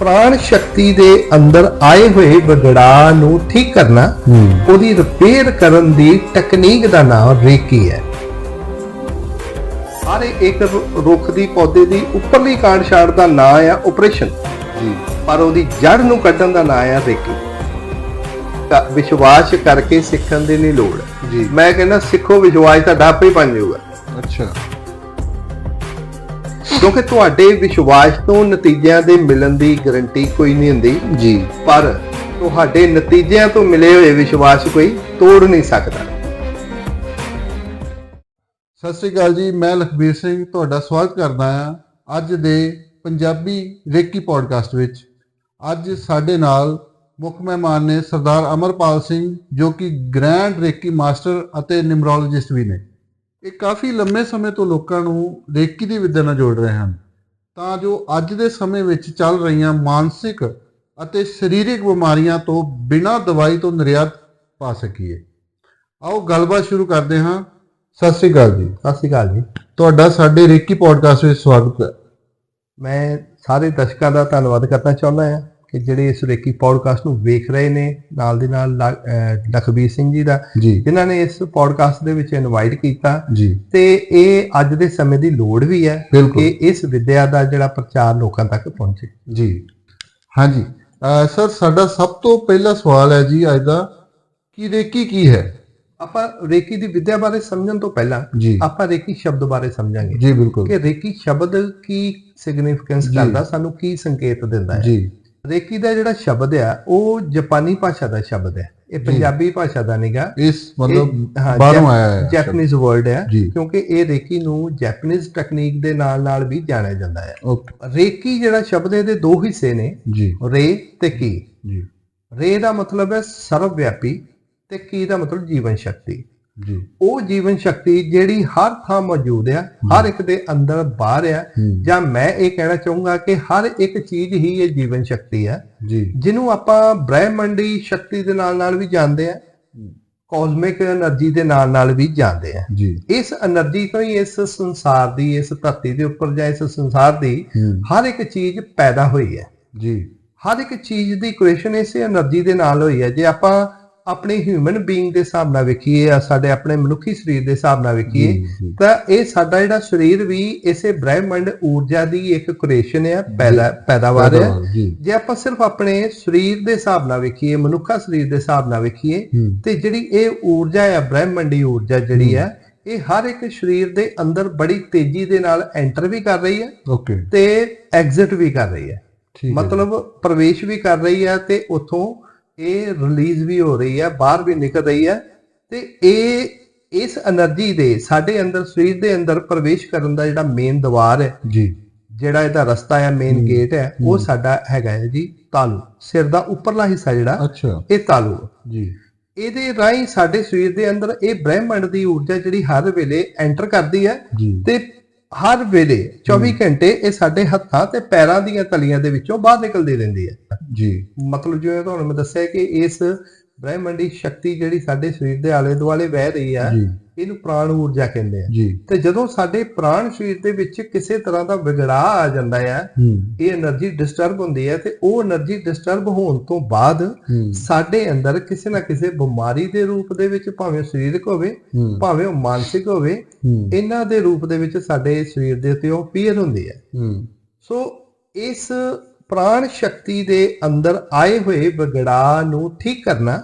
ਪ੍ਰਾਣ ਸ਼ਕਤੀ ਦੇ ਅੰਦਰ ਆਏ ਹੋਏ ਵਿਗੜਾਅ ਨੂੰ ਠੀਕ ਕਰਨਾ ਉਹਦੀ ਰਿਪੇਅਰ ਕਰਨ ਦੀ ਟੈਕਨੀਕ ਦਾ ਨਾਮ ਰੇਕੀ ਹੈ। ਹਰ ਇੱਕ ਰੁੱਖ ਦੀ ਪੌਦੇ ਦੀ ਉੱਪਰਲੀ ਕਾਂਡ ਛਾੜ ਦਾ ਨਾਮ ਆ ਆਪਰੇਸ਼ਨ ਜੀ। ਪਰ ਉਹਦੀ ਜੜ ਨੂੰ ਕੱਢਣ ਦਾ ਨਾਮ ਆ ਰੇਕੀ। ਵਿਸ਼ਵਾਸ ਕਰਕੇ ਸਿੱਖਣ ਦੀ ਨਹੀਂ ਲੋੜ। ਜੀ। ਮੈਂ ਕਹਿੰਦਾ ਸਿੱਖੋ ਵਿਸ਼ਵਾਸ ਤੁਹਾਡਾ ਆਪੇ ਹੀ ਬਣ ਜਾਊਗਾ। ਅੱਛਾ। ਕਿਉਂਕਿ ਤੁਹਾਡੇ ਵਿਸ਼ਵਾਸ ਤੋਂ ਨਤੀਜਿਆਂ ਦੇ ਮਿਲਣ ਦੀ ਗਾਰੰਟੀ ਕੋਈ ਨਹੀਂ ਹੁੰਦੀ। ਜੀ। ਪਰ ਤੁਹਾਡੇ ਨਤੀਜਿਆਂ ਤੋਂ ਮਿਲੇ ਹੋਏ ਵਿਸ਼ਵਾਸ ਕੋਈ ਤੋੜ ਨਹੀਂ ਸਕਦਾ। ਸਤਿ ਸ੍ਰੀ ਅਕਾਲ ਜੀ ਮੈਂ ਲਖਬੀਰ ਸਿੰਘ ਤੁਹਾਡਾ ਸਵਾਗਤ ਕਰਦਾ ਹਾਂ ਅੱਜ ਦੇ ਪੰਜਾਬੀ ਰੇਕੀ ਪੋਡਕਾਸਟ ਵਿੱਚ। ਅੱਜ ਸਾਡੇ ਨਾਲ ਮੁੱਖ ਮਹਿਮਾਨ ਨੇ ਸਰਦਾਰ ਅਮਰਪਾਲ ਸਿੰਘ ਜੋ ਕਿ ਗ੍ਰੈਂਡ ਰੇਕੀ ਮਾਸਟਰ ਅਤੇ ਨਿਮਰੋਲੋਜਿਸਟ ਵੀ ਨੇ। ਇਹ ਕਾਫੀ ਲੰਮੇ ਸਮੇਂ ਤੋਂ ਲੋਕਾਂ ਨੂੰ ਰੇਕੀ ਦੀ ਵਿਦਿਆ ਨਾਲ ਜੋੜ ਰਹੇ ਹਨ। ਤਾਂ ਜੋ ਅੱਜ ਦੇ ਸਮੇਂ ਵਿੱਚ ਚੱਲ ਰਹੀਆਂ ਮਾਨਸਿਕ ਅਤੇ ਸਰੀਰਕ ਬਿਮਾਰੀਆਂ ਤੋਂ ਬਿਨਾਂ ਦਵਾਈ ਤੋਂ ਨਿਰਯਾਤ ਪਾ ਸਕੀਏ। ਆਓ ਗੱਲਬਾਤ ਸ਼ੁਰੂ ਕਰਦੇ ਹਾਂ। ਸਤਿ ਸ੍ਰੀ ਅਕਾਲ ਜੀ। ਸਤਿ ਸ਼੍ਰੀ ਅਕਾਲ ਜੀ। ਤੁਹਾਡਾ ਸਾਡੇ ਰੇਕੀ ਪੋਡਕਾਸਟ ਵਿੱਚ ਸਵਾਗਤ ਹੈ। ਮੈਂ ਸਾਰੇ ਦਰਸ਼ਕਾਂ ਦਾ ਧੰਨਵਾਦ ਕਰਨਾ ਚਾਹੁੰਦਾ ਹਾਂ। ਕਿ ਜਿਹੜੇ ਇਸ ਰੇਕੀ ਪੋਡਕਾਸਟ ਨੂੰ ਵੇਖ ਰਹੇ ਨੇ ਨਾਲ ਦੀ ਨਾਲ ਲਖਬੀਰ ਸਿੰਘ ਜੀ ਦਾ ਜਿਨ੍ਹਾਂ ਨੇ ਇਸ ਪੋਡਕਾਸਟ ਦੇ ਵਿੱਚ ਇਨਵਾਈਟ ਕੀਤਾ। ਤੇ ਇਹ ਅੱਜ ਦੇ ਸਮੇਂ ਦੀ ਲੋੜ ਵੀ ਹੈ। ਕਿ ਇਸ ਵਿਦਿਆ ਦਾ ਜਿਹੜਾ ਪ੍ਰਚਾਰ ਲੋਕਾਂ ਤੱਕ ਪਹੁੰਚੇ। ਜੀ। ਹਾਂਜੀ। ਸਰ ਸਾਡਾ ਸਭ ਤੋਂ ਪਹਿਲਾ ਸਵਾਲ ਹੈ ਜੀ ਅੱਜ ਦਾ ਕਿ ਰੇਕੀ ਕੀ ਹੈ? ਆਪਾਂ ਰੇਕੀ ਦੀ ਵਿਦਿਆ ਬਾਰੇ ਸਮਝਣ ਤੋਂ ਪਹਿਲਾਂ ਆਪਾਂ ਰੇਕੀ ਸ਼ਬਦ ਬਾਰੇ ਸਮਝਾਂਗੇ। ਜੀ ਬਿਲਕੁਲ। ਕਿ ਰੇਕੀ ਸ਼ਬਦ ਕੀ ਸਿਗਨੀਫੀਕੈਂਸ। ਕਰਦਾ ਸਾਨੂੰ ਕੀ ਸੰਕੇਤ ਦਿੰਦਾ ਹੈ? ਜੀ। ਰੇਕੀ ਦਾ ਜਿਹੜਾ ਸ਼ਬਦ ਆ ਉਹ ਜਾਪਾਨੀ ਭਾਸ਼ਾ ਦਾ ਸ਼ਬਦ ਹੈ ਇਹ ਪੰਜਾਬੀ ਭਾਸ਼ਾ ਦਾ ਨਹੀਂਗਾ ਇਸ ਮਤਲਬ ਬਾਹਰੋਂ ਆਇਆ ਹੈ ਜੈਪਨੀਜ਼ ਵਰਡ ਹੈ। ਕਿਉਂਕਿ ਇਹ ਰੇਕੀ ਨੂੰ ਜੈਪਨੀਜ਼ ਟੈਕਨੀਕ ਦੇ ਨਾਲ ਨਾਲ ਵੀ ਜਾਣਿਆ ਜਾਂਦਾ ਹੈ ਰੇਕੀ ਜਿਹੜਾ ਸ਼ਬਦ ਹੈ, ਇਹਦੇ ਦੋ ਹਿੱਸੇ ਨੇ ਰੇ ਤੇ ਕੀ। ਰੇ ਦਾ ਮਤਲਬ ਹੈ ਸਰਵ ਵਿਆਪੀ ਤੇ ਕੀ ਦਾ ਮਤਲਬ ਜੀਵਨ ਸ਼ਕਤੀ। ਉਹ ਜੀਵਨ ਸ਼ਕਤੀ ਜਿਹੜੀ ਹਰ ਥਾਂ ਮੌਜੂਦ ਹੈ। ਹਰ ਇੱਕ ਦੇ ਅੰਦਰ ਬਾਹਰ ਹੈ। ਜਾਂ ਮੈਂ ਇਹ ਕਹਿਣਾ ਚਾਹੂੰਗਾ ਕਿ ਹਰ ਇੱਕ ਚੀਜ਼ ਹੀ ਇਹ ਜੀਵਨ ਸ਼ਕਤੀ ਹੈ ਜਿਹਨੂੰ ਆਪਾਂ ਬ੍ਰਹਿਮੰਡੀ ਸ਼ਕਤੀ ਦੇ ਨਾਲ ਨਾਲ ਵੀ ਜਾਣਦੇ ਆ ਕਾਸਮਿਕ એનર્ਜੀ ਦੇ ਨਾਲ ਨਾਲ ਵੀ ਜਾਂਦੇ ਆ। ਇਸ એનર્ਜੀ ਤੋਂ ਹੀ ਇਸ ਸੰਸਾਰ ਦੀ ਇਸ ਧਰਤੀ ਦੇ ਉੱਪਰ ਜਾਂ ਇਸ ਸੰਸਾਰ ਦੀ ਹਰ ਇੱਕ ਚੀਜ਼ ਪੈਦਾ ਹੋਈ ਹੈ। ਜੀ। ਹਰ ਇੱਕ ਚੀਜ਼ ਦੀ ਕ੍ਰੀਏਸ਼ਨ ਇਸੇ એનર્ਜੀ ਦੇ ਨਾਲ ਹੋਈ ਹੈ। ਜੇ ਆਪਾਂ ਆਪਣੇ ਹਿਊਮਨ ਬੀਇੰਗ ਦੇ ਹਿਸਾਬ ਨਾਲ ਵੇਖੀਏ ਜਾਂ ਸਾਡੇ ਆਪਣੇ ਮਨੁੱਖੀ ਸਰੀਰ ਦੇ ਹਿਸਾਬ ਨਾਲ ਵੇਖੀਏ। ਤਾਂ ਇਹ ਸਾਡਾ ਜਿਹੜਾ ਸਰੀਰ ਵੀ ਇਸੇ ਬ੍ਰਹਿਮੰਡ ਊਰਜਾ ਦੀ ਇੱਕ ਕ੍ਰੀਏਸ਼ਨ ਹੈ ਪੈਦਾ ਪੈਦਾਵਾਰ ਹੈ ਜੀ। ਆਪਾਂ ਸਿਰਫ ਆਪਣੇ ਸਰੀਰ ਦੇ ਹਿਸਾਬ ਨਾਲ ਵੇਖੀਏ ਮਨੁੱਖਾ ਸਰੀਰ ਦੇ ਹਿਸਾਬ ਨਾਲ ਵੇਖੀਏ ਤੇ ਜਿਹੜੀ ਇਹ ਊਰਜਾ ਹੈ ਬ੍ਰਹਿਮੰਡੀ ਊਰਜਾ ਜਿਹੜੀ ਹੈ। ਇਹ ਹਰ ਇੱਕ ਸਰੀਰ ਦੇ ਅੰਦਰ ਬੜੀ ਤੇਜ਼ੀ ਦੇ ਨਾਲ ਐਂਟਰ ਵੀ ਕਰ ਰਹੀ ਹੈ ਓਕੇ। ਤੇ ਐਗਜ਼ਿਟ ਵੀ ਕਰ ਰਹੀ ਹੈ ਮਤਲਬ ਪ੍ਰਵੇਸ਼ ਵੀ ਕਰ ਰਹੀ ਹੈ ਤੇ ਉਥੋਂ ਇਹ ਰਿਲੀਜ਼ ਵੀ ਹੋ ਰਹੀ ਹੈ ਬਾਹਰ ਵੀ ਨਿਕਲ ਰਹੀ ਹੈ ਤੇ ਇਹ ਇਸ એનર્ਜੀ ਦੇ ਸਾਡੇ ਅੰਦਰ ਸਰੀਰ ਦੇ ਅੰਦਰ ਪ੍ਰਵੇਸ਼ ਕਰਨ ਦਾ ਜਿਹੜਾ ਮੇਨ ਦਵਾਰ ਹੈ ਜੀ। ਜਿਹੜਾ ਇਹਦਾ ਰਸਤਾ ਹੈ ਮੇਨ ਗੇਟ ਹੈ ਉਹ ਸਾਡਾ ਹੈਗਾ ਹੈ ਜੀ ਤਾਲੂ। ਸਿਰ ਦਾ ਉੱਪਰਲਾ ਹਿੱਸਾ ਜਿਹੜਾ ਅੱਛਾ। ਇਹ ਤਾਲੂ ਜੀ। ਇਹਦੇ ਰਾਹੀਂ ਸਾਡੇ ਸਰੀਰ ਦੇ ਅੰਦਰ ਇਹ ਬ੍ਰਹਿਮੰਡ ਦੀ ਊਰਜਾ ਜਿਹੜੀ ਹਰ ਵੇਲੇ ਐਂਟਰ ਕਰਦੀ ਹੈ ਤੇ ਹਰ ਵੇਲੇ 24 ਘੰਟੇ ਇਹ ਸਾਡੇ ਹੱਥਾਂ ਤੇ ਪੈਰਾਂ ਦੀਆਂ ਤਲੀਆਂ ਦੇ ਵਿੱਚੋਂ ਬਾਹਰ ਨਿਕਲਦੀ ਰਹਿੰਦੀ ਹੈ ਜੀ। ਮਤਲਬ ਜਿਵੇਂ ਤੁਹਾਨੂੰ ਮੈਂ ਦੱਸਿਆ ਕਿ ਇਸ ਬ੍ਰਹਿਮੰਡੀ ਸ਼ਕਤੀ ਜਿਹੜੀ ਸਾਡੇ ਸਰੀਰ ਦੇ ਆਲੇ ਦੁਆਲੇ ਵਹਿ ਰਹੀ ਹੈ ਇਹਨੂੰ ਪ੍ਰਾਣ ਊਰਜਾ ਕਹਿੰਦੇ ਆ। ਤੇ ਜਦੋਂ ਸਾਡੇ ਪ੍ਰਾਣ ਸਰੀਰ ਦੇ ਵਿੱਚ ਕਿਸੇ ਤਰ੍ਹਾਂ ਦਾ ਵਿਗੜਾ ਆ ਜਾਂਦਾ ਹੈ। ਇਹ એનર્ਜੀ ਡਿਸਟਰਬ ਹੁੰਦੀ ਹੈ ਤੇ ਉਹ એનર્ਜੀ ਡਿਸਟਰਬ ਹੋਣ ਤੋਂ ਬਾਅਦ ਸਾਡੇ ਅੰਦਰ ਕਿਸੇ ਨਾ ਕਿਸੇ ਬਿਮਾਰੀ ਦੇ ਰੂਪ ਦੇ ਵਿੱਚ ਭਾਵੇਂ ਸਰੀਰਕ ਹੋਵੇ ਭਾਵੇਂ ਉਹ ਮਾਨਸਿਕ ਹੋਵੇ ਇਹਨਾਂ ਦੇ ਰੂਪ ਦੇ ਵਿੱਚ ਸਾਡੇ ਸਰੀਰ ਦੇ ਉੱਤੇ ਉਹ ਪੀਰ ਹੁੰਦੀ ਹੈ। ਸੋ ਇਸ ਪ੍ਰਾਣ ਸ਼ਕਤੀ ਦੇ ਅੰਦਰ ਆਏ ਹੋਏ ਵਿਗੜਾਅ ਨੂੰ ਠੀਕ ਕਰਨਾ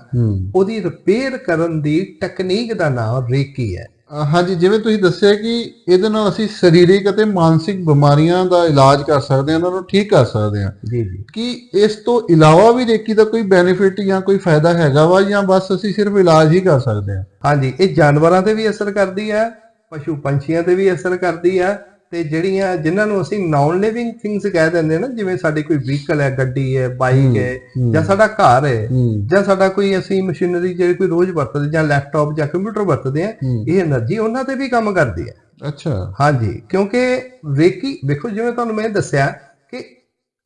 ਉਹਦੀ ਰਿਪੇਅਰ ਕਰਨ ਦੀ ਟੈਕਨੀਕ ਦਾ ਨਾਮ ਰੇਕੀ ਹੈ। ਹਾਂਜੀ ਜਿਵੇਂ ਤੁਸੀਂ ਦੱਸਿਆ ਕਿ ਇਹਦੇ ਨਾਲ ਅਸੀਂ ਸਰੀਰਕ ਅਤੇ ਮਾਨਸਿਕ ਬਿਮਾਰੀਆਂ ਦਾ ਇਲਾਜ ਕਰ ਸਕਦੇ ਹਾਂ ਉਹਨਾਂ ਨੂੰ ਠੀਕ ਕਰ ਸਕਦੇ ਹਾਂ। ਜੀ ਜੀ। ਕਿ ਇਸ ਤੋਂ ਇਲਾਵਾ ਵੀ ਰੇਕੀ ਦਾ ਕੋਈ ਬੈਨੀਫਿਟ ਜਾਂ ਕੋਈ ਫਾਇਦਾ ਹੈਗਾ ਵਾ ਜਾਂ ਬਸ ਅਸੀਂ ਸਿਰਫ ਇਲਾਜ ਹੀ ਕਰ ਸਕਦੇ ਹਾਂ? ਹਾਂਜੀ ਇਹ ਜਾਨਵਰਾਂ ਤੇ ਵੀ ਅਸਰ ਕਰਦੀ ਹੈ ਪਸ਼ੂ ਪੰਛੀਆਂ ਤੇ ਵੀ ਅਸਰ ਕਰਦੀ ਹੈ ਤੇ ਜਿਹੜੀਆਂ ਜਿਨ੍ਹਾਂ ਨੂੰ ਅਸੀਂ ਨਾਨ ਲਿਵਿੰਗ ਥਿੰਗਸ ਕਹਿ ਦਿੰਦੇ ਨਾ ਜਿਵੇਂ ਸਾਡੇ ਕੋਈ ਵਹੀਕਲ ਹੈ ਗੱਡੀ ਹੈ ਬਾਈਕ ਹੈ ਜਾਂ ਸਾਡਾ ਘਰ ਹੈ ਜਾਂ ਸਾਡਾ ਕੋਈ ਅਸੀਂ ਮਸ਼ੀਨਰੀ ਜਿਹੜੀ ਕੋਈ ਰੋਜ਼ ਵਰਤਦੇ ਜਾਂ ਲੈਪਟਾਪ ਜਾਂ ਕੰਪਿਊਟਰ ਵਰਤਦੇ ਆ ਇਹ એનર્ਜੀ ਉਹਨਾਂ ਤੇ ਵੀ ਕੰਮ ਕਰਦੀ ਹੈ। ਅੱਛਾ। ਹਾਂਜੀ ਕਿਉਂਕਿ ਰੇਕੀ ਵੇਖੋ ਜਿਵੇਂ ਤੁਹਾਨੂੰ ਮੈਂ ਦੱਸਿਆ ਕਿ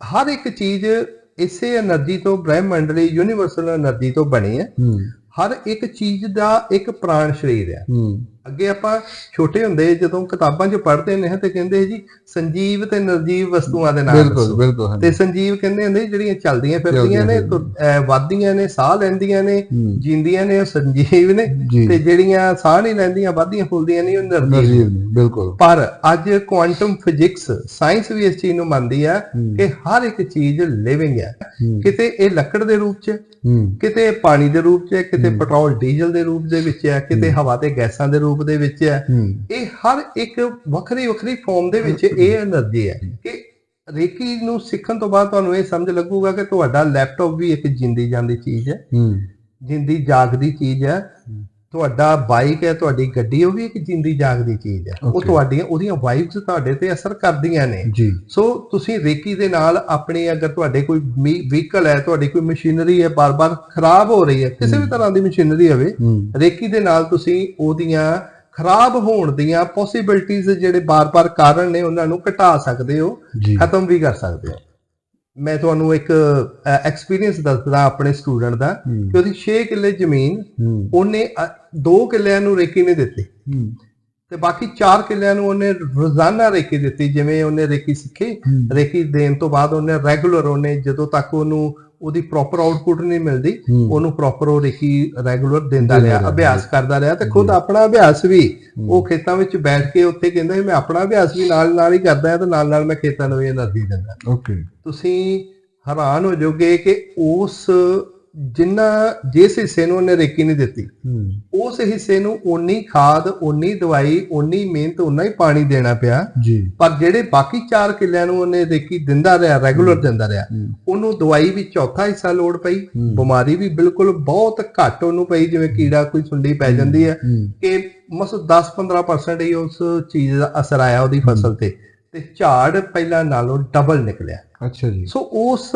ਹਰ ਇੱਕ ਚੀਜ਼ ਇਸੇ એનર્ਜੀ ਤੋਂ ਬ੍ਰਹਿਮੰਡਲੀ ਯੂਨੀਵਰਸਲ એનર્ਜੀ ਤੋਂ ਬਣੀ ਹੈ। ਹਰ ਇੱਕ ਚੀਜ਼ ਦਾ ਇੱਕ ਪ੍ਰਾਣ ਸ਼ਰੀਰ ਹੈ। ਅੱਗੇ ਆਪਾਂ ਛੋਟੇ ਹੁੰਦੇ ਜਦੋਂ ਕਿਤਾਬਾਂ 'ਚ ਪੜ੍ਹਦੇ ਨੇ ਤੇ ਕਹਿੰਦੇ ਜੀ ਸੰਜੀਵ ਤੇ ਨਿਰਜੀਵ ਵਸਤੂਆਂ ਦੇ ਨਾਮ ਬਿਲਕੁਲ ਬਿਲਕੁਲ ਤੇ ਸੰਜੀਵ ਕਹਿੰਦੇ ਹੁੰਦੇ ਜਿਹੜੀਆਂ ਚੱਲਦੀਆਂ ਫਿਰਦੀਆਂ ਨੇ ਵੱਧਦੀਆਂ ਨੇ ਸਾਹ ਲੈਂਦੀਆਂ ਨੇ। ਜਿੰਦੀਆਂ ਨੇ ਉਹ ਸੰਜੀਵ ਨੇ ਤੇ ਜਿਹੜੀਆਂ ਸਾਹ ਨਹੀਂ ਲੈਂਦੀਆਂ ਵੱਧਦੀਆਂ ਫੁੱਲਦੀਆਂ ਨਹੀਂ ਉਹ ਨਿਰਜੀਵ ਨੇ। ਬਿਲਕੁਲ। ਪਰ ਅੱਜ ਕੁਆਂਟਮ ਫਿਜ਼ਿਕਸ ਸਾਇੰਸ ਵੀ ਇਸ ਚੀਜ਼ ਨੂੰ ਮੰਨਦੀ ਆ। ਕਿ ਹਰ ਇੱਕ ਚੀਜ਼ ਲਿਵਿੰਗ ਹੈ। ਕਿਤੇ ਇਹ ਲੱਕੜ ਦੇ ਰੂਪ 'ਚ ਕਿਤੇ ਪਾਣੀ ਦੇ ਰੂਪ 'ਚ ਕਿਤੇ ਪੈਟਰੋਲ ਡੀਜ਼ਲ ਦੇ ਰੂਪ ਦੇ ਵਿੱਚ ਹੈ ਕਿਤੇ ਹਵਾ ਤੇ ਗੈਸਾਂ ਦੇ ਰੂਪ ਰੂਪ ਦੇ ਵਿੱਚ ਹੈ। ਇਹ ਹਰ ਇੱਕ ਵੱਖਰੀ ਵੱਖਰੀ ਫਾਰਮ ਦੇ ਵਿੱਚ ਇਹ એનર્ਜੀ ਹੈ ਕਿ ਰੇਕੀ ਨੂੰ ਸਿੱਖਣ ਤੋਂ ਬਾਅਦ ਤੁਹਾਨੂੰ ਇਹ ਸਮਝ ਲੱਗੂਗਾ ਕਿ ਤੁਹਾਡਾ ਲੈਪਟਾਪ ਵੀ ਇੱਕ ਜਿੰਦੀ ਜਾਂਦੀ ਚੀਜ਼ ਹੈ। ਜਿੰਦੀ ਜਾਗਦੀ ਚੀਜ਼ ਹੈ। ਤੁਹਾਡਾ ਬਾਈਕ ਹੈ ਤੁਹਾਡੀ ਗੱਡੀ ਉਹ ਵੀ ਇੱਕ ਜਿੰਦੀ ਜਾਗਦੀ ਚੀਜ਼ ਹੈ ਉਹ. ਤੁਹਾਡੀਆਂ ਉਹਦੀਆਂ ਵਾਈਬਸ ਤੁਹਾਡੇ ਤੇ ਅਸਰ ਕਰਦੀਆਂ ਨੇ। ਸੋ ਤੁਸੀਂ ਰੇਕੀ ਦੇ ਨਾਲ ਆਪਣੀ ਅਗਰ ਤੁਹਾਡੇ ਕੋਈ ਵਹੀਕਲ ਹੈ ਤੁਹਾਡੀ ਕੋਈ ਮਸ਼ੀਨਰੀ ਹੈ ਬਾਰ-ਬਾਰ ਖਰਾਬ ਹੋ ਰਹੀ ਹੈ ਕਿਸੇ ਵੀ ਤਰ੍ਹਾਂ ਦੀ ਮਸ਼ੀਨਰੀ ਹੋਵੇ ਰੇਕੀ ਦੇ ਨਾਲ ਤੁਸੀਂ ਉਹਦੀਆਂ ਖਰਾਬ ਹੋਣ ਦੀਆਂ ਪੋਸਿਬਿਲਿਟੀਆਂ ਜਿਹੜੇ ਬਾਰ-ਬਾਰ ਕਾਰਨ ਨੇ ਉਹਨਾਂ ਨੂੰ ਘਟਾ ਸਕਦੇ ਹੋ ਖਤਮ ਵੀ ਕਰ ਸਕਦੇ ਹੋ। ਮੈਂ ਤੁਹਾਨੂੰ ਇੱਕ ਐਕਸਪੀਰੀਅੰਸ ਦੱਸਦਾ ਆਪਣੇ ਸਟੂਡੈਂਟ ਦਾ ਕਿ ਉਹਦੀ 6 ਕਿੱਲੇ ਜ਼ਮੀਨ ਉਹਨੇ 2 ਕਿੱਲਿਆਂ ਨੂੰ ਰੇਕੀ ਨਹੀਂ ਦਿੱਤੀ। ਤੇ ਬਾਕੀ 4 ਕਿੱਲਿਆਂ ਨੂੰ ਉਹਨੇ ਰੋਜ਼ਾਨਾ ਰੇਕੀ ਦਿੱਤੀ ਜਿਵੇਂ ਉਹਨੇ ਰੇਕੀ ਸਿੱਖੀ ਰੇਕੀ ਦੇਣ ਤੋਂ ਬਾਅਦ ਉਹਨੇ ਰੈਗੂਲਰ ਉਹਨੇ ਜਦੋਂ ਤੱਕ ਉਹਨੂੰ ਉਹਦੀ ਪ੍ਰੋਪਰ ਆਊਟਪੁੱਟ ਨਹੀਂ ਮਿਲਦੀ ਉਹਨੂੰ ਪ੍ਰੋਪਰ ਉਹ ਰੇਖੀ ਰੈਗੂਲਰ ਦਿੰਦਾ ਰਿਹਾ ਅਭਿਆਸ ਕਰਦਾ ਰਿਹਾ ਤੇ ਖੁਦ ਆਪਣਾ ਅਭਿਆਸ ਵੀ ਉਹ ਖੇਤਾਂ ਵਿੱਚ ਬੈਠ ਕੇ ਉੱਥੇ ਕਹਿੰਦਾ ਮੈਂ ਆਪਣਾ ਅਭਿਆਸ ਵੀ ਨਾਲ ਨਾਲ ਹੀ ਕਰਦਾ ਹਾਂ ਤੇ ਨਾਲ ਨਾਲ ਮੈਂ ਖੇਤਾਂ ਨੂੰ ਵੀ એનર્ਜੀ ਦਿੰਦਾ ਓਕੇ ਤੁਸੀਂ ਹੈਰਾਨ ਹੋ ਜਾਓਗੇ ਕਿ ਉਸ ਜਿੰਨਾ ਜਿਸ ਹਿੱਸੇ ਨੂੰ ਉਹਨੇ ਰੇਕੀ ਨਹੀਂ ਦਿੱਤੀ ਉਸ ਹਿੱਸੇ ਨੂੰ ਓਨੀ ਖਾਦ ਓਨੀ ਦਵਾਈ ਓਨੀ ਮਿਹਨਤ ਓਨਾ ਹੀ ਪਾਣੀ ਦੇਣਾ ਪਿਆ। ਪਰ ਜਿਹੜੇ ਬਾਕੀ 4 ਕਿੱਲਿਆਂ ਨੂੰ ਉਹਨੇ ਰੇਕੀ ਦਿੰਦਾ ਰਿਹਾ ਰੈਗੂਲਰ ਦਿੰਦਾ ਰਿਹਾ ਉਹਨੂੰ ਦਵਾਈ ਵੀ ਚੌਥਾ ਹਿੱਸਾ ਲੋੜ ਪਈ। ਬਿਮਾਰੀ ਵੀ ਬਿਲਕੁਲ ਬਹੁਤ ਘੱਟ ਉਹਨੂੰ ਪਈ ਜਿਵੇਂ ਕੀੜਾ ਕੋਈ ਸੁੰਡੀ ਪੈ ਜਾਂਦੀ ਹੈ ਹੂੰ। ਕਿ ਮਸ 10-15% ਹੀ ਉਸ ਚੀਜ਼ ਦਾ ਅਸਰ ਆਇਆ ਉਹਦੀ ਫਸਲ ਤੇ। ਤੇ ਝਾੜ ਪਹਿਲਾਂ ਨਾਲੋਂ ਡਬਲ ਨਿਕਲਿਆ। ਅੱਛਾ ਜੀ। ਸੋ ਉਸ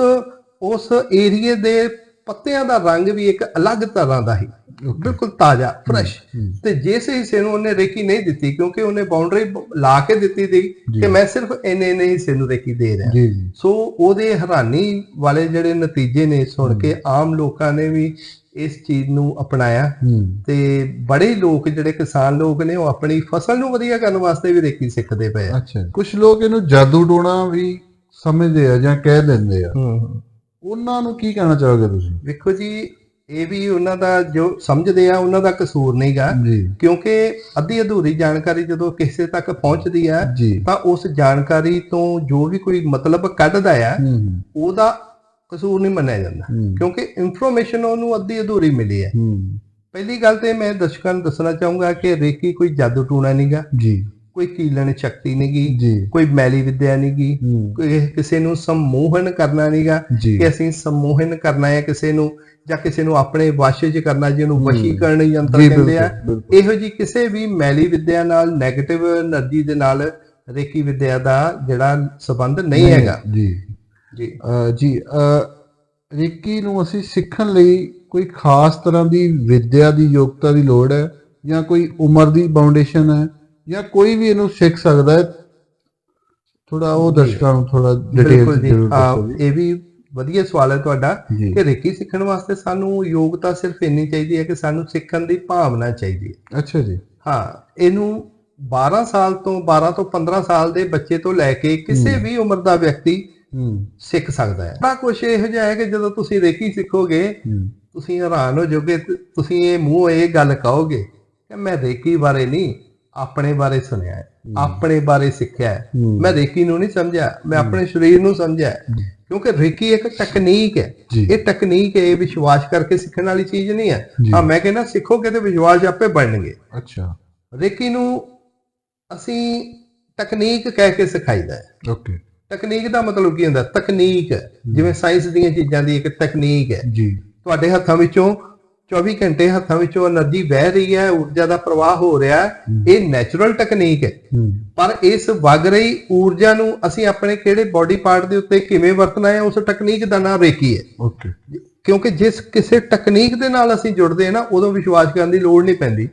ਉਸ ਏਰੀਏ ਦੇ ਪੱਤਿਆਂ ਦਾ ਰੰਗ ਵੀ ਇੱਕ ਅਲੱਗ ਤਰ੍ਹਾਂ ਦਾ ਹੀ ਬਿਲਕੁਲ ਤਾਜ਼ਾ ਫਰੈਸ਼ ਤੇ ਜਿਸ ਹਿੱਸੇ ਨੂੰ ਉਹਨੇ ਰੇਕੀ ਨਹੀਂ ਦਿੱਤੀ ਕਿਉਂਕਿ ਉਹਨੇ ਬਾਉਂਡਰੀ ਲਾ ਕੇ ਦਿੱਤੀ ਸੀ ਜੀ। ਕਿ ਮੈਂ ਸਿਰਫ ਇੰਨੇ ਇੰਨੇ ਹਿੱਸੇ ਨੂੰ ਰੇਕੀ ਦੇ ਰਿਹਾ। ਸੋ ਉਹਦੇ ਹੈਰਾਨੀ ਵਾਲੇ ਜਿਹੜੇ ਨਤੀਜੇ ਨੇ ਸੁਣ ਕੇ ਆਮ ਲੋਕਾਂ ਨੇ ਵੀ ਇਸ ਚੀਜ਼ ਨੂੰ ਅਪਣਾਇਆ। ਤੇ ਬੜੇ ਲੋਕ ਜਿਹੜੇ ਕਿਸਾਨ ਲੋਕ ਨੇ ਉਹ ਆਪਣੀ ਫਸਲ ਨੂੰ ਵਧੀਆ ਕਰਨ ਵਾਸਤੇ ਵੀ ਰੇਕੀ ਸਿੱਖਦੇ ਪਏ ਆ। ਕੁਝ ਲੋਕ ਇਹਨੂੰ ਜਾਦੂ ਟੋਣਾ ਵੀ ਸਮਝਦੇ ਆ ਜਾਂ ਕਹਿ ਦਿੰਦੇ ਆ। ਉਹਨਾਂ ਨੂੰ ਕੀ ਕਹਿਣਾ ਚਾਹੋਗੇ ਤੁਸੀਂ? ਵੇਖੋ ਜੀ ਇਹ ਵੀ ਉਹਨਾਂ ਦਾ ਜੋ ਸਮਝਦੇ ਆ ਉਹਨਾਂ ਦਾ ਕਸੂਰ ਨਹੀਂਗਾ ਕਿਉਂਕਿ ਅੱਧੀ ਅਧੂਰੀ ਜਾਣਕਾਰੀ ਜਦੋਂ ਕਿਸੇ ਤੱਕ ਪਹੁੰਚਦੀ ਆ ਤਾਂ ਉਸ ਜਾਣਕਾਰੀ ਤੋਂ ਜੋ ਵੀ ਕੋਈ ਮਤਲਬ ਕੱਢਦਾ ਆ ਉਹਦਾ ਕਸੂਰ ਨਹੀਂ ਮੰਨਿਆ ਜਾਂਦਾ। ਕਿਉਂਕਿ ਇਨਫੋਰਮੇਸ਼ਨ ਉਹਨੂੰ ਅੱਧੀ ਅਧੂਰੀ ਮਿਲੀ ਹੈ ਹੂੰ। ਪਹਿਲੀ ਗੱਲ ਤੇ ਮੈਂ ਦਰਸ਼ਕਾਂ ਨੂੰ ਦੱਸਣਾ ਚਾਹੂੰਗਾ ਕਿ ਰੇਕੀ ਕੋਈ ਜਾਦੂ ਟੂਣਾ ਨਹੀਂਗਾ ਜੀ। ਕੋਈ ਕੀਲਣ ਸ਼ਕਤੀ ਨਹੀਂਗੀ ਕੋਈ ਮੈਲੀ ਵਿਦਿਆ ਨਹੀਂਗੀ ਕਿਸੇ ਨੂੰ ਸਮੋਹਨ ਕਰਨਾ ਨਹੀਂਗਾ ਕਿ ਅਸੀਂ ਸਮੋਹਨ ਕਰਨਾ ਹੈ ਕਿਸੇ ਨੂੰ ਜਾਂ ਕਿਸੇ ਨੂੰ ਆਪਣੇ ਵਾਸ਼ੇ 'ਚ ਕਰਨਾ ਜਿਹਨੂੰ ਵਸ਼ੀਕਰਨ ਯੰਤਰ ਕਹਿੰਦੇ ਆ। ਇਹੋ ਜੀ ਕਿਸੇ ਵੀ ਮੈਲੀ ਵਿਦਿਆ ਨਾਲ 네ਗੇਟਿਵ એનર્ਜੀ ਦੇ ਨਾਲ ਰੇਕੀ ਵਿਦਿਆ ਦਾ ਜਿਹੜਾ ਸਬੰਧ ਨਹੀਂ ਹੈਗਾ। ਜੀ। ਜੀ। ਰੇਕੀ ਨੂੰ ਅਸੀਂ ਸਿੱਖਣ ਲਈ ਕੋਈ ਖਾਸ ਤਰ੍ਹਾਂ ਦੀ ਵਿਦਿਆ ਦੀ ਯੋਗਤਾ ਦੀ ਲੋੜ ਹੈ ਜਾਂ ਕੋਈ ਉਮਰ ਦੀ ਬਾਉਂਡੇਸ਼ਨ ਹੈ? ਜਾਂ ਕੋਈ ਵੀ ਇਹਨੂੰ ਸਿੱਖ ਸਕਦਾ ਹੈ ਥੋੜਾ ਉਹ ਦਰਸ਼ਕਾਂ ਨੂੰ ਥੋੜਾ ਡਿਟੇਲ ਜ਼ਰੂਰ ਦੱਸੋ ਇਹ ਵੀ ਵਧੀਆ ਸਵਾਲ ਹੈ ਤੁਹਾਡਾ ਕਿ ਰੇਕੀ ਸਿੱਖਣ ਵਾਸਤੇ ਸਾਨੂੰ ਯੋਗਤਾ ਸਿਰਫ ਇੰਨੀ ਚਾਹੀਦੀ ਹੈ ਕਿ ਸਾਨੂੰ ਸਿੱਖਣ ਦੀ ਭਾਵਨਾ ਚਾਹੀਦੀ ਹੈ। ਅੱਛਾ ਜੀ। ਹਾਂ ਇਹਨੂੰ 12 ਸਾਲ ਤੋਂ 12 ਤੋਂ 15 ਸਾਲ ਦੇ ਬੱਚੇ ਤੋਂ ਲੈ ਕੇ ਕਿਸੇ ਵੀ ਉਮਰ ਦਾ ਵਿਅਕਤੀ ਸਿੱਖ ਸਕਦਾ ਹੈ। ਬੜਾ ਕੁਝ ਇਹੋ ਜਿਹਾ ਹੈ ਕਿ ਜਦੋਂ ਤੁਸੀਂ ਰੇਕੀ ਸਿੱਖੋਗੇ ਤੁਸੀਂ ਹੈਰਾਨ ਹੋ ਜਾਓਗੇ ਤੇ ਤੁਸੀਂ ਇਹ ਮੂੰਹ ਇਹ ਗੱਲ ਕਹੋਗੇ ਕਿ ਮੈਂ ਰੇਕੀ ਬਾਰੇ ਨਹੀਂ ਆਪਣੇ ਬਾਰੇ ਸੁਣਿਆ ਹੈ ਆਪਣੇ ਬਾਰੇ ਸਿੱਖਿਆ ਹੈ। ਮੈਂ ਰੇਕੀ ਨੂੰ ਨਹੀਂ ਸਮਝਿਆ ਮੈਂ ਆਪਣੇ ਸਰੀਰ ਨੂੰ ਸਮਝਿਆ। ਕਿਉਂਕਿ ਰੇਕੀ ਇੱਕ ਟੈਕਨੀਕ ਹੈ। ਇਹ ਟੈਕਨੀਕ ਹੈ ਇਹ ਵਿਸ਼ਵਾਸ ਕਰਕੇ ਸਿੱਖਣ ਵਾਲੀ ਚੀਜ਼ ਨਹੀਂ ਹੈ। ਹਾਂ ਮੈਂ ਕਹਿੰਦਾ ਸਿੱਖੋਗੇ ਤੇ ਵਿਸ਼ਵਾਸ ਆਪੇ ਬਣਨਗੇ। ਅੱਛਾ। ਰੇਕੀ ਨੂੰ ਅਸੀਂ ਤਕਨੀਕ ਕਹਿ ਕੇ ਸਿਖਾਈਦਾ ਹੈ। ਓਕੇ। ਤਕਨੀਕ ਦਾ ਮਤਲਬ ਕੀ ਹੁੰਦਾ? ਤਕਨੀਕ ਜਿਵੇਂ ਸਾਇੰਸ ਦੀਆਂ ਚੀਜ਼ਾਂ ਦੀ ਇੱਕ ਤਕਨੀਕ ਹੈ। ਜੀ। ਤੁਹਾਡੇ ਹੱਥਾਂ ਵਿੱਚੋਂ 24 ਘੰਟੇ ਹੱਥਾਂ ਵਿੱਚੋਂ એનર્ਜੀ ਵਹਿ ਰਹੀ ਹੈ ਊਰਜਾ ਦਾ ਪ੍ਰਵਾਹ ਹੋ ਰਿਹਾ ਇਹ ਨੈਚੁਰਲ ਟੈਕਨੀਕ ਹੈ। ਪਰ ਇਸ ਵਗ ਰਹੀ ਊਰਜਾ ਨੂੰ ਅਸੀਂ ਆਪਣੇ ਕਿਹੜੇ ਬੋਡੀ ਪਾਰਟ ਦੇ ਉੱਤੇ ਕਿਵੇਂ ਵਰਤਣਾ ਹੈ ਉਸ ਟੈਕਨੀਕ ਦਾ ਨਾਮ ਰੇਕੀ ਹੈ। ਕਿਉਂਕਿ ਜਿਸ ਕਿਸੇ ਟੈਕਨੀਕ ਦੇ ਨਾਲ ਅਸੀਂ ਜੁੜਦੇ ਹਾਂ ਨਾ ਉਦੋਂ ਵਿਸ਼ਵਾਸ ਕਰਨ ਦੀ ਲੋੜ ਨਹੀਂ ਪੈਂਦੀ।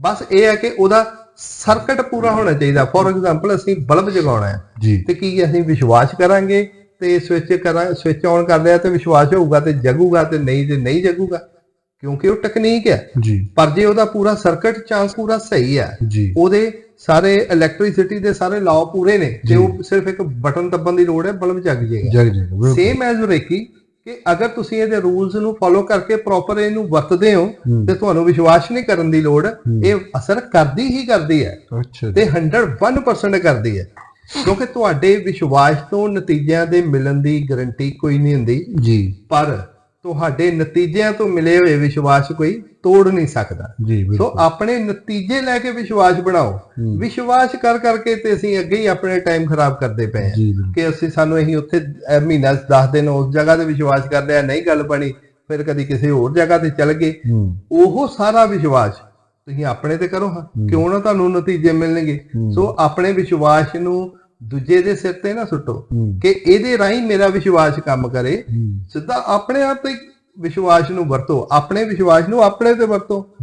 ਬਸ ਇਹ ਹੈ ਕਿ ਉਹਦਾ ਸਰਕਟ ਪੂਰਾ ਹੋਣਾ ਚਾਹੀਦਾ। ਫੋਰ ਐਗਜ਼ਾਮਪਲ ਅਸੀਂ ਬਲਬ ਜਗਾਉਣਾ ਹੈ। ਤੇ ਕੀ ਅਸੀਂ ਵਿਸ਼ਵਾਸ ਕਰਾਂਗੇ? ਤੇ ਸਵਿਚ ਕਰਾਂ ਸਵਿਚ ਆਨ ਕਰ ਲਿਆ ਤੇ ਵਿਸ਼ਵਾਸ ਹੋਊਗਾ ਤੇ ਜਗੂਗਾ ਤੇ ਨਹੀਂ ਤੇ ਨਹੀਂ ਜਗੂਗਾ। ਕਿਉਂਕਿ ਉਹ ਟੈਕਨੀਕ ਹੈ। ਜੀ। ਪਰ ਜੇ ਉਹਦਾ ਪੂਰਾ ਸਰਕਟ ਚਾਂਸ ਪੂਰਾ ਸਹੀ ਹੈ ਉਹਦੇ ਸਾਰੇ ਇਲੈਕਟ੍ਰਿਸਿਟੀ ਦੇ ਸਾਰੇ ਲਾਅ ਪੂਰੇ ਨੇ ਤੇ ਉਹ ਸਿਰਫ ਇੱਕ ਬਟਨ ਦੱਬਣ ਦੀ ਲੋੜ ਹੈ ਬਲਬ ਜਗ ਜਾਏਗਾ ਸੇਮ ਐਜ਼ ਰੇਕੀ ਕਿ ਅਗਰ ਤੁਸੀਂ ਇਹਦੇ ਰੂਲਸ ਨੂੰ ਫੋਲੋ ਕਰਕੇ ਪ੍ਰੋਪਰ ਇਹਨੂੰ ਵਰਤਦੇ ਹੋ। ਤੇ ਤੁਹਾਨੂੰ ਵਿਸ਼ਵਾਸ ਨਹੀਂ ਕਰਨ ਦੀ ਲੋੜ ਇਹ ਅਸਰ ਕਰਦੀ ਹੀ ਕਰਦੀ ਹੈ। ਤੇ 101% ਕਰਦੀ ਹੈ। ਕਿਉਂਕਿ ਤੁਹਾਡੇ ਵਿਸ਼ਵਾਸ ਤੋਂ ਨਤੀਜਿਆਂ ਦੇ ਮਿਲਣ ਦੀ ਗਾਰੰਟੀ ਕੋਈ ਨਹੀਂ ਹੁੰਦੀ। ਜੀ। ਪਰ ਤੁਹਾਡੇ ਨਤੀਜਿਆਂ ਤੋਂ ਮਿਲੇ ਹੋਏ ਵਿਸ਼ਵਾਸ ਕੋਈ ਤੋੜ ਨਹੀਂ ਸਕਦਾ। ਸੋ ਆਪਣੇ ਨਤੀਜੇ ਲੈ ਕੇ ਵਿਸ਼ਵਾਸ ਬਣਾਓ। ਵਿਸ਼ਵਾਸ ਕਰ ਕਰਕੇ ਤੇ ਅਸੀਂ ਅੱਗੇ ਹੀ ਆਪਣੇ ਟਾਈਮ ਖਰਾਬ ਕਰਦੇ ਪਏ ਹਾਂ ਕਿ ਅਸੀਂ ਸਾਨੂੰ ਅਸੀਂ ਉੱਥੇ ਮਹੀਨਾ 10 ਦਿਨ ਉਸ ਜਗ੍ਹਾ ਤੇ ਵਿਸ਼ਵਾਸ ਕਰਦੇ ਆ ਨਹੀਂ ਗੱਲ ਬਣੀ ਫਿਰ ਕਦੀ ਕਿਸੇ ਹੋਰ ਜਗ੍ਹਾ ਤੇ ਚੱਲ ਗਏ। ਉਹ ਸਾਰਾ ਵਿਸ਼ਵਾਸ ਤੁਸੀਂ ਆਪਣੇ ਤੇ ਕਰੋ ਹਾਂ। ਕਿਉਂ ਨਾ ਤੁਹਾਨੂੰ ਨਤੀਜੇ ਮਿਲਣਗੇ। ਸੋ ਆਪਣੇ ਵਿਸ਼ਵਾਸ ਨੂੰ ਦੂਜੇ ਦੇ ਸਿਰ ਤੇ ਨਾ ਸੁੱਟੋ। ਕਿ ਇਹਦੇ ਰਾਹੀਂ ਮੇਰਾ ਵਿਸ਼ਵਾਸ ਕੰਮ ਕਰੇ। ਸਿੱਧਾ ਆਪਣੇ ਆਪ ਤੇ ਵਿਸ਼ਵਾਸ ਨੂੰ ਵਰਤੋ। ਆਪਣੇ ਵਿਸ਼ਵਾਸ ਨੂੰ ਆਪਣੇ ਤੇ ਵਰਤੋ।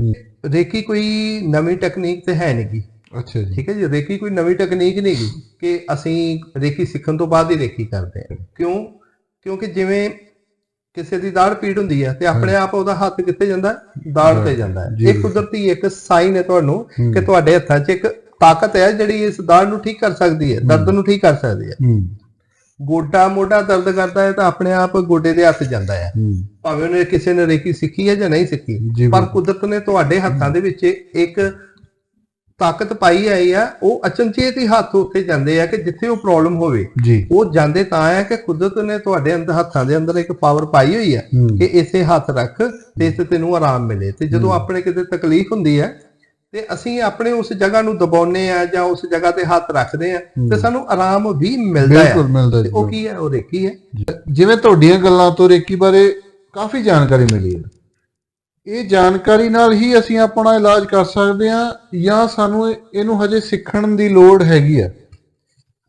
ਰੇਕੀ ਕੋਈ ਨਵੀਂ ਟੈਕਨੀਕ ਤੇ ਹੈ ਨਹੀਂਗੀ। ਅੱਛਾ ਜੀ। ਠੀਕ ਹੈ ਜੀ? ਰੇਕੀ ਕੋਈ ਨਵੀਂ ਟੈਕਨੀਕ ਨਹੀਂ ਗੀ ਕਿ ਅਸੀਂ ਰੇਕੀ ਸਿੱਖਣ ਤੋਂ ਬਾਅਦ ਹੀ ਰੇਕੀ ਕਰਦੇ ਹਾਂ। ਕਿਉਂ? ਕਿਉਂਕਿ ਜਿਵੇਂ ਕਿਸੇ ਦੀ ਦਾੜ ਪੀੜ ਹੁੰਦੀ ਹੈ ਤੇ ਆਪਣੇ ਆਪ ਉਹਦਾ ਹੱਥ ਕਿੱਥੇ ਜਾਂਦਾ? ਦਾੜ ਤੇ ਜਾਂਦਾ ਹੈ। ਇਹ ਕੁਦਰਤੀ ਇੱਕ ਸਾਈਨ ਹੈ ਤੁਹਾਨੂੰ। ਕਿ ਤੁਹਾਡੇ ਹੱਥਾਂ 'ਚ ਇੱਕ ਤਾਕਤ ਹੈ ਜਿਹੜੀ ਇਸ ਦਾੜ ਨੂੰ ਠੀਕ ਕਰ ਸਕਦੀ ਹੈ ਦਰਦ ਨੂੰ ਠੀਕ ਕਰ ਸਕਦੀ ਹੈ। ਗੋਡਾ ਮੋਢਾ ਦਰਦ ਕਰਦਾ ਹੈ ਤਾਂ ਆਪਣੇ ਆਪ ਗੋਡੇ ਦੇ ਹੱਥ ਜਾਂਦਾ ਹੈ। ਭਾਵੇਂ ਉਹਨੇ ਕਿਸੇ ਨੇ ਰੇਕੀ ਸਿੱਖੀ ਹੈ ਜਾਂ ਨਹੀਂ ਸਿੱਖੀ ਪਰ। ਕੁਦਰਤ ਨੇ ਤੁਹਾਡੇ ਹੱਥਾਂ ਦੇ ਵਿੱਚ ਇੱਕ ਤਾਕਤ ਪਾਈ ਆਈ ਆ ਉਹ ਅਚਨਚੇਤ ਹੀ ਹੱਥ ਉੱਥੇ ਜਾਂਦੇ ਆ ਕਿ ਜਿੱਥੇ ਉਹ ਪ੍ਰੋਬਲਮ ਹੋਵੇ। ਉਹ ਜਾਂਦੇ ਤਾਂ ਆ ਕਿ ਕੁਦਰਤ ਨੇ ਤੁਹਾਡੇ ਅੰਦਰ ਹੱਥਾਂ ਦੇ ਅੰਦਰ ਇੱਕ ਪਾਵਰ ਪਾਈ ਹੋਈ ਆ ਹੂੰ। ਕਿ ਇਸੇ ਹੱਥ ਰੱਖ ਤੇ ਇਸ ਤੇ ਤੈਨੂੰ ਆਰਾਮ ਮਿਲੇ। ਤੇ ਜਦੋਂ ਆਪਣੇ ਕਿਤੇ ਤਕਲੀਫ ਹੁੰਦੀ ਹੈ ਤੇ ਅਸੀਂ ਆਪਣੇ ਉਸ ਜਗ੍ਹਾ ਨੂੰ ਦਬਾਉਨੇ ਆ ਜਾਂ ਉਸ ਜਗ੍ਹਾ ਤੇ ਹੱਥ ਰੱਖਦੇ ਆ ਤੇ ਸਾਨੂੰ ਆਰਾਮ ਵੀ ਮਿਲਦਾ ਹੈ। ਬਿਲਕੁਲ ਮਿਲਦਾ ਜੀ ਉਹ ਕੀ ਹੈ? ਉਹ ਰੇਕੀ ਹੈ। ਜਿਵੇਂ ਤੁਹਾਡੀਆਂ ਗੱਲਾਂ ਤੋਂ ਰੇਕੀ ਬਾਰੇ ਕਾਫੀ ਜਾਣਕਾਰੀ ਮਿਲੀ ਹੈ। ਇਹ ਜਾਣਕਾਰੀ ਨਾਲ ਹੀ ਅਸੀਂ ਆਪਣਾ ਇਲਾਜ ਕਰ ਸਕਦੇ ਹਾਂ ਜਾਂ ਸਾਨੂੰ ਇਹ- ਇਹਨੂੰ ਹਜੇ ਸਿੱਖਣ ਦੀ ਲੋੜ ਹੈਗੀ ਆ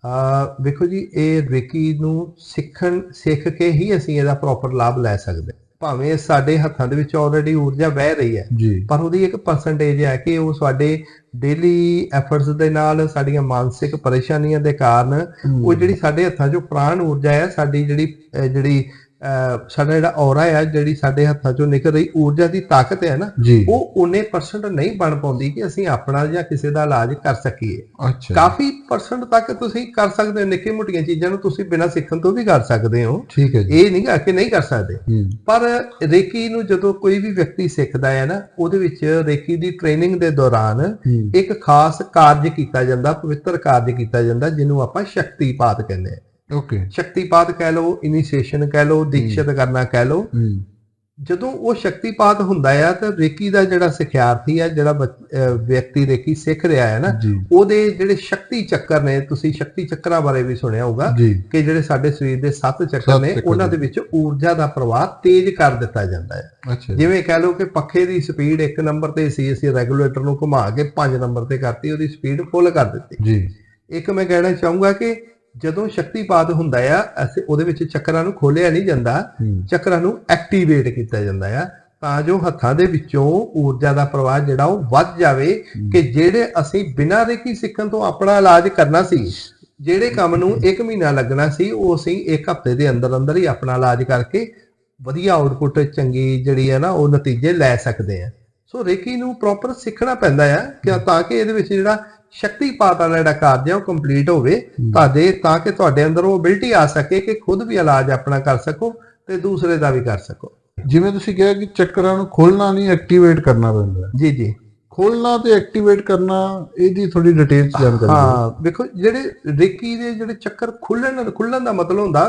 ਆ ਵੇਖੋ ਜੀ ਇਹ ਰੇਕੀ ਨੂੰ ਸਿੱਖਣ ਸਿੱਖ ਕੇ ਹੀ ਅਸੀਂ ਇਹਦਾ ਪ੍ਰੋਪਰ ਲਾਭ ਲੈ ਸਕਦੇ ਹਾਂ। ਭਾਵੇਂ ਸਾਡੇ ਹੱਥਾਂ ਦੇ ਵਿੱਚ ਆਲਰੇਡੀ ਊਰਜਾ ਵਹਿ ਰਹੀ ਹੈ ਪਰ ਉਹਦੀ ਇੱਕ ਪਰਸੈਂਟੇਜ ਹੈ ਕਿ ਉਹ ਸਾਡੇ ਡੇਲੀ ਐਫਰਟਸ ਦੇ ਨਾਲ ਸਾਡੀਆਂ ਮਾਨਸਿਕ ਪਰੇਸ਼ਾਨੀਆਂ ਦੇ ਕਾਰਨ ਉਹ ਜਿਹੜੀ ਸਾਡੇ ਹੱਥਾਂ 'ਚੋਂ ਪ੍ਰਾਣ ਊਰਜਾ ਹੈ ਸਾਡੀ ਜਿਹੜੀ ਜਿਹੜੀ ਸਾਡਾ ਜਿਹੜਾ ਔਰਾ ਹੈ ਜਿਹੜੀ ਸਾਡੇ ਹੱਥਾਂ 'ਚੋਂ ਨਿਕਲ ਰਹੀ ਊਰਜਾ ਦੀ ਤਾਕਤ ਹੈ ਨਾ ਉਹ ਉਹਨੇ ਪਰਸੈਂਟ ਨਹੀਂ ਬਣ ਪਾਉਂਦੀ ਕਿ ਅਸੀਂ ਆਪਣਾ ਜਾਂ ਕਿਸੇ ਦਾ ਇਲਾਜ ਕਰ ਸਕੀਏ। ਅੱਛਾ। ਕਾਫੀ ਪਰਸੈਂਟ ਤੱਕ ਤੁਸੀਂ ਕਰ ਸਕਦੇ ਹੋ ਨਿੱਕੀ ਮੋਟੀਆਂ ਚੀਜ਼ਾਂ ਨੂੰ ਤੁਸੀਂ ਬਿਨਾਂ ਸਿੱਖਣ ਤੋਂ ਵੀ ਕਰ ਸਕਦੇ ਹੋ। ਠੀਕ ਹੈ ਜੀ। ਇਹ ਨਹੀਂ ਕਿ ਨਹੀਂ ਕਰ ਸਕਦੇ। ਪਰ ਰੇਕੀ ਨੂੰ ਜਦੋਂ ਕੋਈ ਵੀ ਵਿਅਕਤੀ ਸਿੱਖਦਾ ਹੈ ਨਾ ਉਹਦੇ ਵਿੱਚ ਰੇਕੀ ਦੀ ਟ੍ਰੇਨਿੰਗ ਦੇ ਦੌਰਾਨ ਇੱਕ ਖਾਸ ਕਾਰਜ ਕੀਤਾ ਜਾਂਦਾ ਪਵਿੱਤਰ ਕਾਰਜ ਕੀਤਾ ਜਾਂਦਾ ਜਿਹਨੂੰ ਆਪਾਂ ਸ਼ਕਤੀਪਾਤ ਕਹਿੰਦੇ ਆ। ਓਕੇ ਸ਼ਕਤੀਪਾਤ ਕਹਿ ਲਓ ਇਨੀਸ਼ੀਏਸ਼ਨ ਕਹਿ ਲਓ ਦੀਕਸ਼ਿਤ ਕਰਨਾ ਕਹਿ ਲਓ। ਜਦੋਂ ਉਹ ਸ਼ਕਤੀਪਾਤ ਹੁੰਦਾ ਆ ਤਾਂ ਰੇਕੀ ਦਾ ਜਿਹੜਾ ਸਿਖਿਆਰਥੀ ਹੈ ਜਿਹੜਾ ਵਿਅਕਤੀ ਰੇਕੀ ਸਿੱਖ ਰਿਹਾ ਹੈ ਨਾ ਉਹਦੇ ਜਿਹੜੇ ਸ਼ਕਤੀ ਚੱਕਰ ਨੇ ਤੁਸੀਂ ਸ਼ਕਤੀ ਚੱਕਰਾਂ ਬਾਰੇ ਵੀ ਸੁਣਿਆ ਹੋਊਗਾ ਕਿ ਜਿਹੜੇ ਸਾਡੇ ਸਰੀਰ ਦੇ ਸੱਤ ਚੱਕਰ ਨੇ ਉਹਨਾਂ। ਦੇ ਵਿੱਚ ਊਰਜਾ ਦਾ ਪ੍ਰਵਾਹ ਤੇਜ਼ ਕਰ ਦਿੱਤਾ ਜਾਂਦਾ ਹੈ ਜਿਵੇਂ ਕਹਿ ਲਓ ਕਿ ਪੱਖੇ ਦੀ ਸਪੀਡ 1 ਨੰਬਰ ਤੇ ਸੀ ਅਸੀਂ ਰੈਗੂਲੇਟਰ ਨੂੰ ਘੁਮਾ ਕੇ 5 ਨੰਬਰ ਤੇ ਕਰਤੀ ਉਹਦੀ ਸਪੀਡ ਫੁੱਲ ਕਰ ਦਿੱਤੀ। ਜੀ। ਇੱਕ ਮੈਂ ਕਹਿਣਾ ਚਾਹੂੰਗਾ ਕਿ ਜਦੋਂ ਸ਼ਕਤੀਪਾਤ ਹੁੰਦਾ ਆ ਅਸੀਂ ਉਹਦੇ ਵਿੱਚ ਚੱਕਰਾਂ ਨੂੰ ਖੋਲਿਆ ਨਹੀਂ ਜਾਂਦਾ ਚੱਕਰਾਂ ਨੂੰ ਐਕਟੀਵੇਟ ਕੀਤਾ ਜਾਂਦਾ ਆ ਤਾਂ ਜੋ ਹੱਥਾਂ ਦੇ ਵਿੱਚੋਂ ਊਰਜਾ ਦਾ ਪ੍ਰਵਾਹ ਜਿਹੜਾ ਉਹ ਵੱਧ ਜਾਵੇ ਕਿ ਜਿਹੜੇ ਅਸੀਂ ਬਿਨਾਂ ਰੇਕੀ ਸਿੱਖਣ ਤੋਂ ਆਪਣਾ ਇਲਾਜ ਕਰਨਾ ਸੀ ਜਿਹੜੇ ਕੰਮ ਨੂੰ 1 ਮਹੀਨਾ ਲੱਗਣਾ ਸੀ ਉਹ ਅਸੀਂ 1 ਹਫ਼ਤੇ ਦੇ ਅੰਦਰ ਅੰਦਰ ਹੀ ਆਪਣਾ ਇਲਾਜ ਕਰਕੇ ਵਧੀਆ ਆਉਟਪੁੱਟ ਚੰਗੀ ਜਿਹੜੀ ਹੈ ਨਾ ਉਹ ਨਤੀਜੇ ਲੈ ਸਕਦੇ ਆ। ਸੋ ਰੇਕੀ ਨੂੰ ਪ੍ਰੋਪਰ ਸਿੱਖਣਾ ਪੈਂਦਾ ਆ ਕਿ ਤਾਂ ਕਿ ਇਹਦੇ ਵਿੱਚ ਜਿਹੜਾ ਸ਼ਕਤੀਪਾਤ ਵਾਲਾ ਜਿਹੜਾ ਕਾਰਜ ਹੈ ਉਹ ਕੰਪਲੀਟ ਹੋਵੇ ਤੁਹਾਡੇ ਤਾਂ ਕਿ ਤੁਹਾਡੇ ਅੰਦਰ ਉਹ ਅਬਿਲਟੀ ਆ ਸਕੇ ਕਿ ਖੁਦ ਵੀ ਇਲਾਜ ਆਪਣਾ ਕਰ ਸਕੋ ਤੇ ਦੂਸਰੇ ਦਾ ਵੀ ਕਰ ਸਕੋ। ਜਿਵੇਂ ਤੁਸੀਂ ਕਿਹਾ ਕਿ ਚੱਕਰਾਂ ਨੂੰ ਖੋਲਣਾ ਨਹੀਂ ਐਕਟੀਵੇਟ ਕਰਨਾ ਪੈਂਦਾ। ਜੀ ਜੀ। ਖੋਲਣਾ ਤੇ ਐਕਟੀਵੇਟ ਕਰਨਾ ਇਹਦੀ ਥੋੜੀ ਡਿਟੇਲ ਚ ਜਾਣਕਾਰੀ। ਹਾਂ ਵੇਖੋ ਜਿਹੜੇ ਰੇਕੀ ਦੇ ਜਿਹੜੇ ਚੱਕਰ ਖੁੱਲਣ ਖੁੱਲਣ ਦਾ ਮਤਲਬ ਹੁੰਦਾ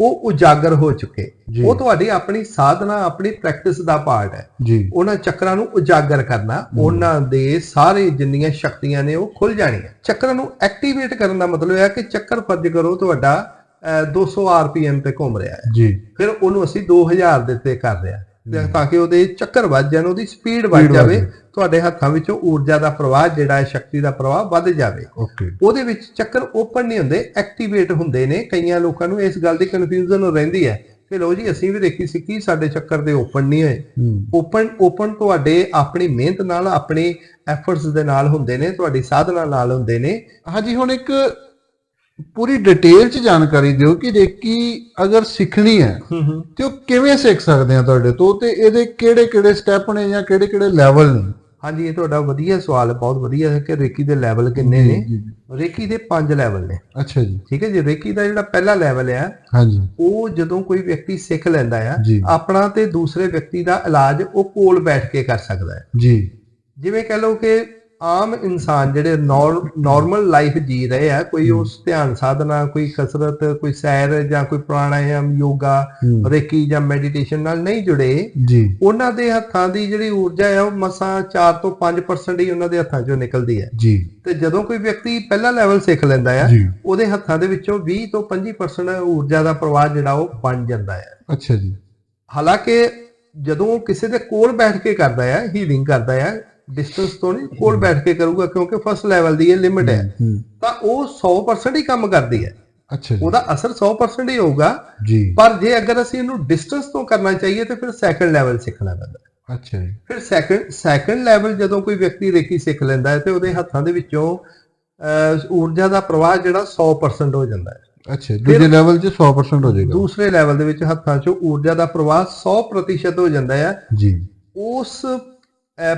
ਉਹ ਉਜਾਗਰ ਹੋ ਚੁੱਕੇ। ਉਹ ਤੁਹਾਡੀ ਆਪਣੀ ਸਾਧਨਾ ਆਪਣੀ ਪ੍ਰੈਕਟਿਸ ਦਾ ਪਾਰਟ ਹੈ। ਉਹਨਾਂ ਚੱਕਰਾਂ ਨੂੰ ਉਜਾਗਰ ਕਰਨਾ ਉਹਨਾਂ ਦੇ ਸਾਰੇ ਜਿੰਨੀਆਂ ਸ਼ਕਤੀਆਂ ਨੇ ਉਹ ਖੁੱਲ ਜਾਣੀਆਂ। ਚੱਕਰਾਂ ਨੂੰ ਐਕਟੀਵੇਟ ਕਰਨ ਦਾ ਮਤਲਬ ਹੈ ਕਿ ਚੱਕਰ ਫਰਜ਼ ਕਰੋ ਤੁਹਾਡਾ ਅਹ, 200 ਆਰਪੀਐਮ ਤੇ ਘੁੰਮ ਰਿਹਾ ਹੈ। ਜੀ। ਫਿਰ ਉਹਨੂੰ ਅਸੀਂ 2000 ਦੇ ਤੇ ਕਰ ਰਿਹਾ ਤੇ ਕਿ ਉਹਦੇ ਚੱਕਰ ਵੱਧ ਜਾਣ ਉਹਦੀ ਸਪੀਡ ਜਾਵੇ। ਜਾਵੇ। ਤੁਹਾਡੇ ਹੱਥਾਂ ਵਿੱਚੋਂ ਊਰਜਾ ਦਾ ਪ੍ਰਵਾਹ ਜਿਹੜਾ ਹੈ ਸ਼ਕਤੀ ਦਾ ਪ੍ਰਵਾਹ ਵੱਧ ਜਾਵੇ। ਉਹਦੇ ਵਿੱਚ ਚੱਕਰ ਓਪਨ ਨਹੀਂ ਹੁੰਦੇ ਐਕਟੀਵੇਟ ਹੁੰਦੇ ਨੇ। ਕਈਆਂ ਲੋਕਾਂ ਨੂੰ ਇਸ ਗੱਲ ਦੀ ਕਨਫਿਊਜ਼ਨ ਰਹਿੰਦੀ ਹੈ ਕਿ ਲੋ ਜੀ ਅਸੀਂ ਵੀ ਦੇਖੀ ਸਿੱਖੀ ਸਾਡੇ ਚੱਕਰ ਦੇ ਓਪਨ ਨਹੀਂ ਹੋਏ। ਓਪਨ ਓਪਨ ਤੁਹਾਡੇ ਆਪਣੀ ਮਿਹਨਤ ਨਾਲ ਆਪਣੀ ਐਫਰਟਸ ਦੇ ਨਾਲ ਹੁੰਦੇ ਨੇ ਤੁਹਾਡੀ ਸਾਧਨਾ ਨਾਲ ਹੁੰਦੇ ਨੇ। ਹਾਂਜੀ ਹੁਣ ਇੱਕ ਪੂਰੀ ਡਿਟੇਲ ਚ ਜਾਣਕਾਰੀ ਦਿਓ ਕਿ ਰੇਕੀ ਅਗਰ ਸਿੱਖਣੀ ਹੂੰ ਤੇ ਉਹ ਕਿਵੇਂ ਸਿੱਖ ਸਕਦੇ ਆ ਤੁਹਾਡੇ ਤੋਂ ਤੇ ਇਹਦੇ ਕਿਹੜੇ ਕਿਹੜੇ ਸਟੈਪ ਨੇ ਜਾਂ ਕਿਹੜੇ ਕਿਹੜੇ ਲੈਵਲ ਨੇ? ਹਾਂਜੀ ਇਹ ਤੁਹਾਡਾ ਵਧੀਆ ਸਵਾਲ ਹੈ ਬਹੁਤ ਵਧੀਆ ਹੈ ਕਿ ਰੇਕੀ ਦੇ ਲੈਵਲ ਕਿੰਨੇ ਨੇ? ਜੀ, ਰੇਕੀ ਦੇ 5 ਲੈਵਲ ਨੇ। ਅੱਛਾ ਜੀ। ਠੀਕ ਹੈ ਜੀ ਰੇਕੀ ਦਾ ਜਿਹੜਾ ਪਹਿਲਾ ਲੈਵਲ ਹੈ ਹਾਂਜੀ। ਉਹ ਜਦੋਂ ਕੋਈ ਵਿਅਕਤੀ ਸਿੱਖ ਲੈਂਦਾ ਆ ਜੀ। ਆਪਣਾ ਤੇ ਦੂਸਰੇ ਵਿਅਕਤੀ ਦਾ ਇਲਾਜ ਉਹ ਕੋਲ ਬੈਠ ਕੇ ਕਰ ਸਕਦਾ ਹੈ। ਜੀ। ਜਿਵੇਂ ਕਹ ਲਓ ਕਿ ਆਮ ਇਨਸਾਨ ਜਿਹੜੇ ਨਾਰਮਲ ਲਾਈਫ ਜੀ ਰਹੇ ਆ ਕੋਈ ਉਸ ਧਿਆਨ ਸਾਧਨਾ ਕੋਈ ਕਸਰਤ ਕੋਈ ਸੈਰ ਜਾਂ ਕੋਈ ਪ੍ਰਾਣਾਯਾਮ ਯੋਗਾ। ਰੇਕੀ ਜਾਂ ਮੈਡੀਟੇਸ਼ਨ ਨਾਲ ਨਹੀਂ ਜੁੜੇ ਜੀ। ਉਹਨਾਂ ਦੇ ਹੱਥਾਂ ਦੀ ਜਿਹੜੀ ਊਰਜਾ ਹੈ ਉਹ ਮਸਾਂ 4 ਤੋਂ 5% ਹੀ ਉਹਨਾਂ ਦੇ ਹੱਥਾਂ 'ਚੋਂ ਨਿਕਲਦੀ ਹੈ ਜੀ। ਤੇ ਜਦੋਂ ਕੋਈ ਵਿਅਕਤੀ ਪਹਿਲਾ ਲੈਵਲ ਸਿੱਖ ਲੈਂਦਾ ਹੈ ਜੀ। ਉਹਦੇ ਹੱਥਾਂ ਦੇ ਵਿੱਚੋਂ 20 ਤੋਂ 25% ਊਰਜਾ ਦਾ ਪ੍ਰਵਾਹ ਜਿਹੜਾ ਉਹ ਬਣ ਜਾਂਦਾ ਹੈ ਅੱਛਾ ਜੀ। ਹਾਲਾਂਕਿ ਜਦੋਂ ਕਿਸੇ ਦੇ ਕੋਲ ਬੈਠ ਕੇ ਕਰਦਾ ਹੈ ਹੀਲਿੰਗ ਕਰਦਾ ਹੈ ਡਿਸਟੈਂਸ ਤੋਂ ਨਹੀਂ ਕੋਲ ਬੈਠ ਕੇ ਕਰੂਗਾ ਕਿਉਂਕਿ ਫਸਟ ਲੈਵਲ ਦੀ ਇਹ ਲਿਮਿਟ ਹੈ। ਤਾਂ ਉਹ 100% ਹੀ ਕੰਮ ਕਰਦੀ ਹੈ। ਅੱਛਾ ਜੀ। ਉਹਦਾ ਅਸਰ 100% ਹੀ ਹੋਊਗਾ। ਜੀ। ਪਰ ਜੇ ਅਗਰ ਅਸੀਂ ਇਹਨੂੰ ਡਿਸਟੈਂਸ ਤੋਂ ਕਰਨਾ ਚਾਹੀਏ ਤੇ ਫਿਰ ਸੈਕੰਡ ਲੈਵਲ ਸਿੱਖਣਾ ਪੈਂਦਾ। ਅੱਛਾ ਜੀ। ਫਿਰ ਸੈਕੰਡ ਸੈਕੰਡ ਲੈਵਲ ਜਦੋਂ ਕੋਈ ਵਿਅਕਤੀ ਰੇਕੀ ਸਿੱਖ ਲੈਂਦਾ ਹੈ ਤੇ ਉਹਦੇ ਹੱਥਾਂ ਦੇ ਵਿੱਚੋਂ ਊਰਜਾ ਦਾ ਪ੍ਰਵਾਹ ਜਿਹੜਾ 100% ਹੋ ਜਾਂਦਾ ਹੈ। ਅੱਛਾ ਦੂਜੇ ਲੈਵਲ 'ਚ 100% ਹੋ ਜਾਏਗਾ। ਦੂਸਰੇ ਲੈਵਲ ਦੇ ਵਿੱਚ ਹੱਥਾਂ 'ਚੋਂ ਊਰਜਾ ਦਾ ਪ੍ਰਵਾਹ 100% ਹੋ ਜਾਂਦਾ ਹੈ। ਜੀ। ਉਸ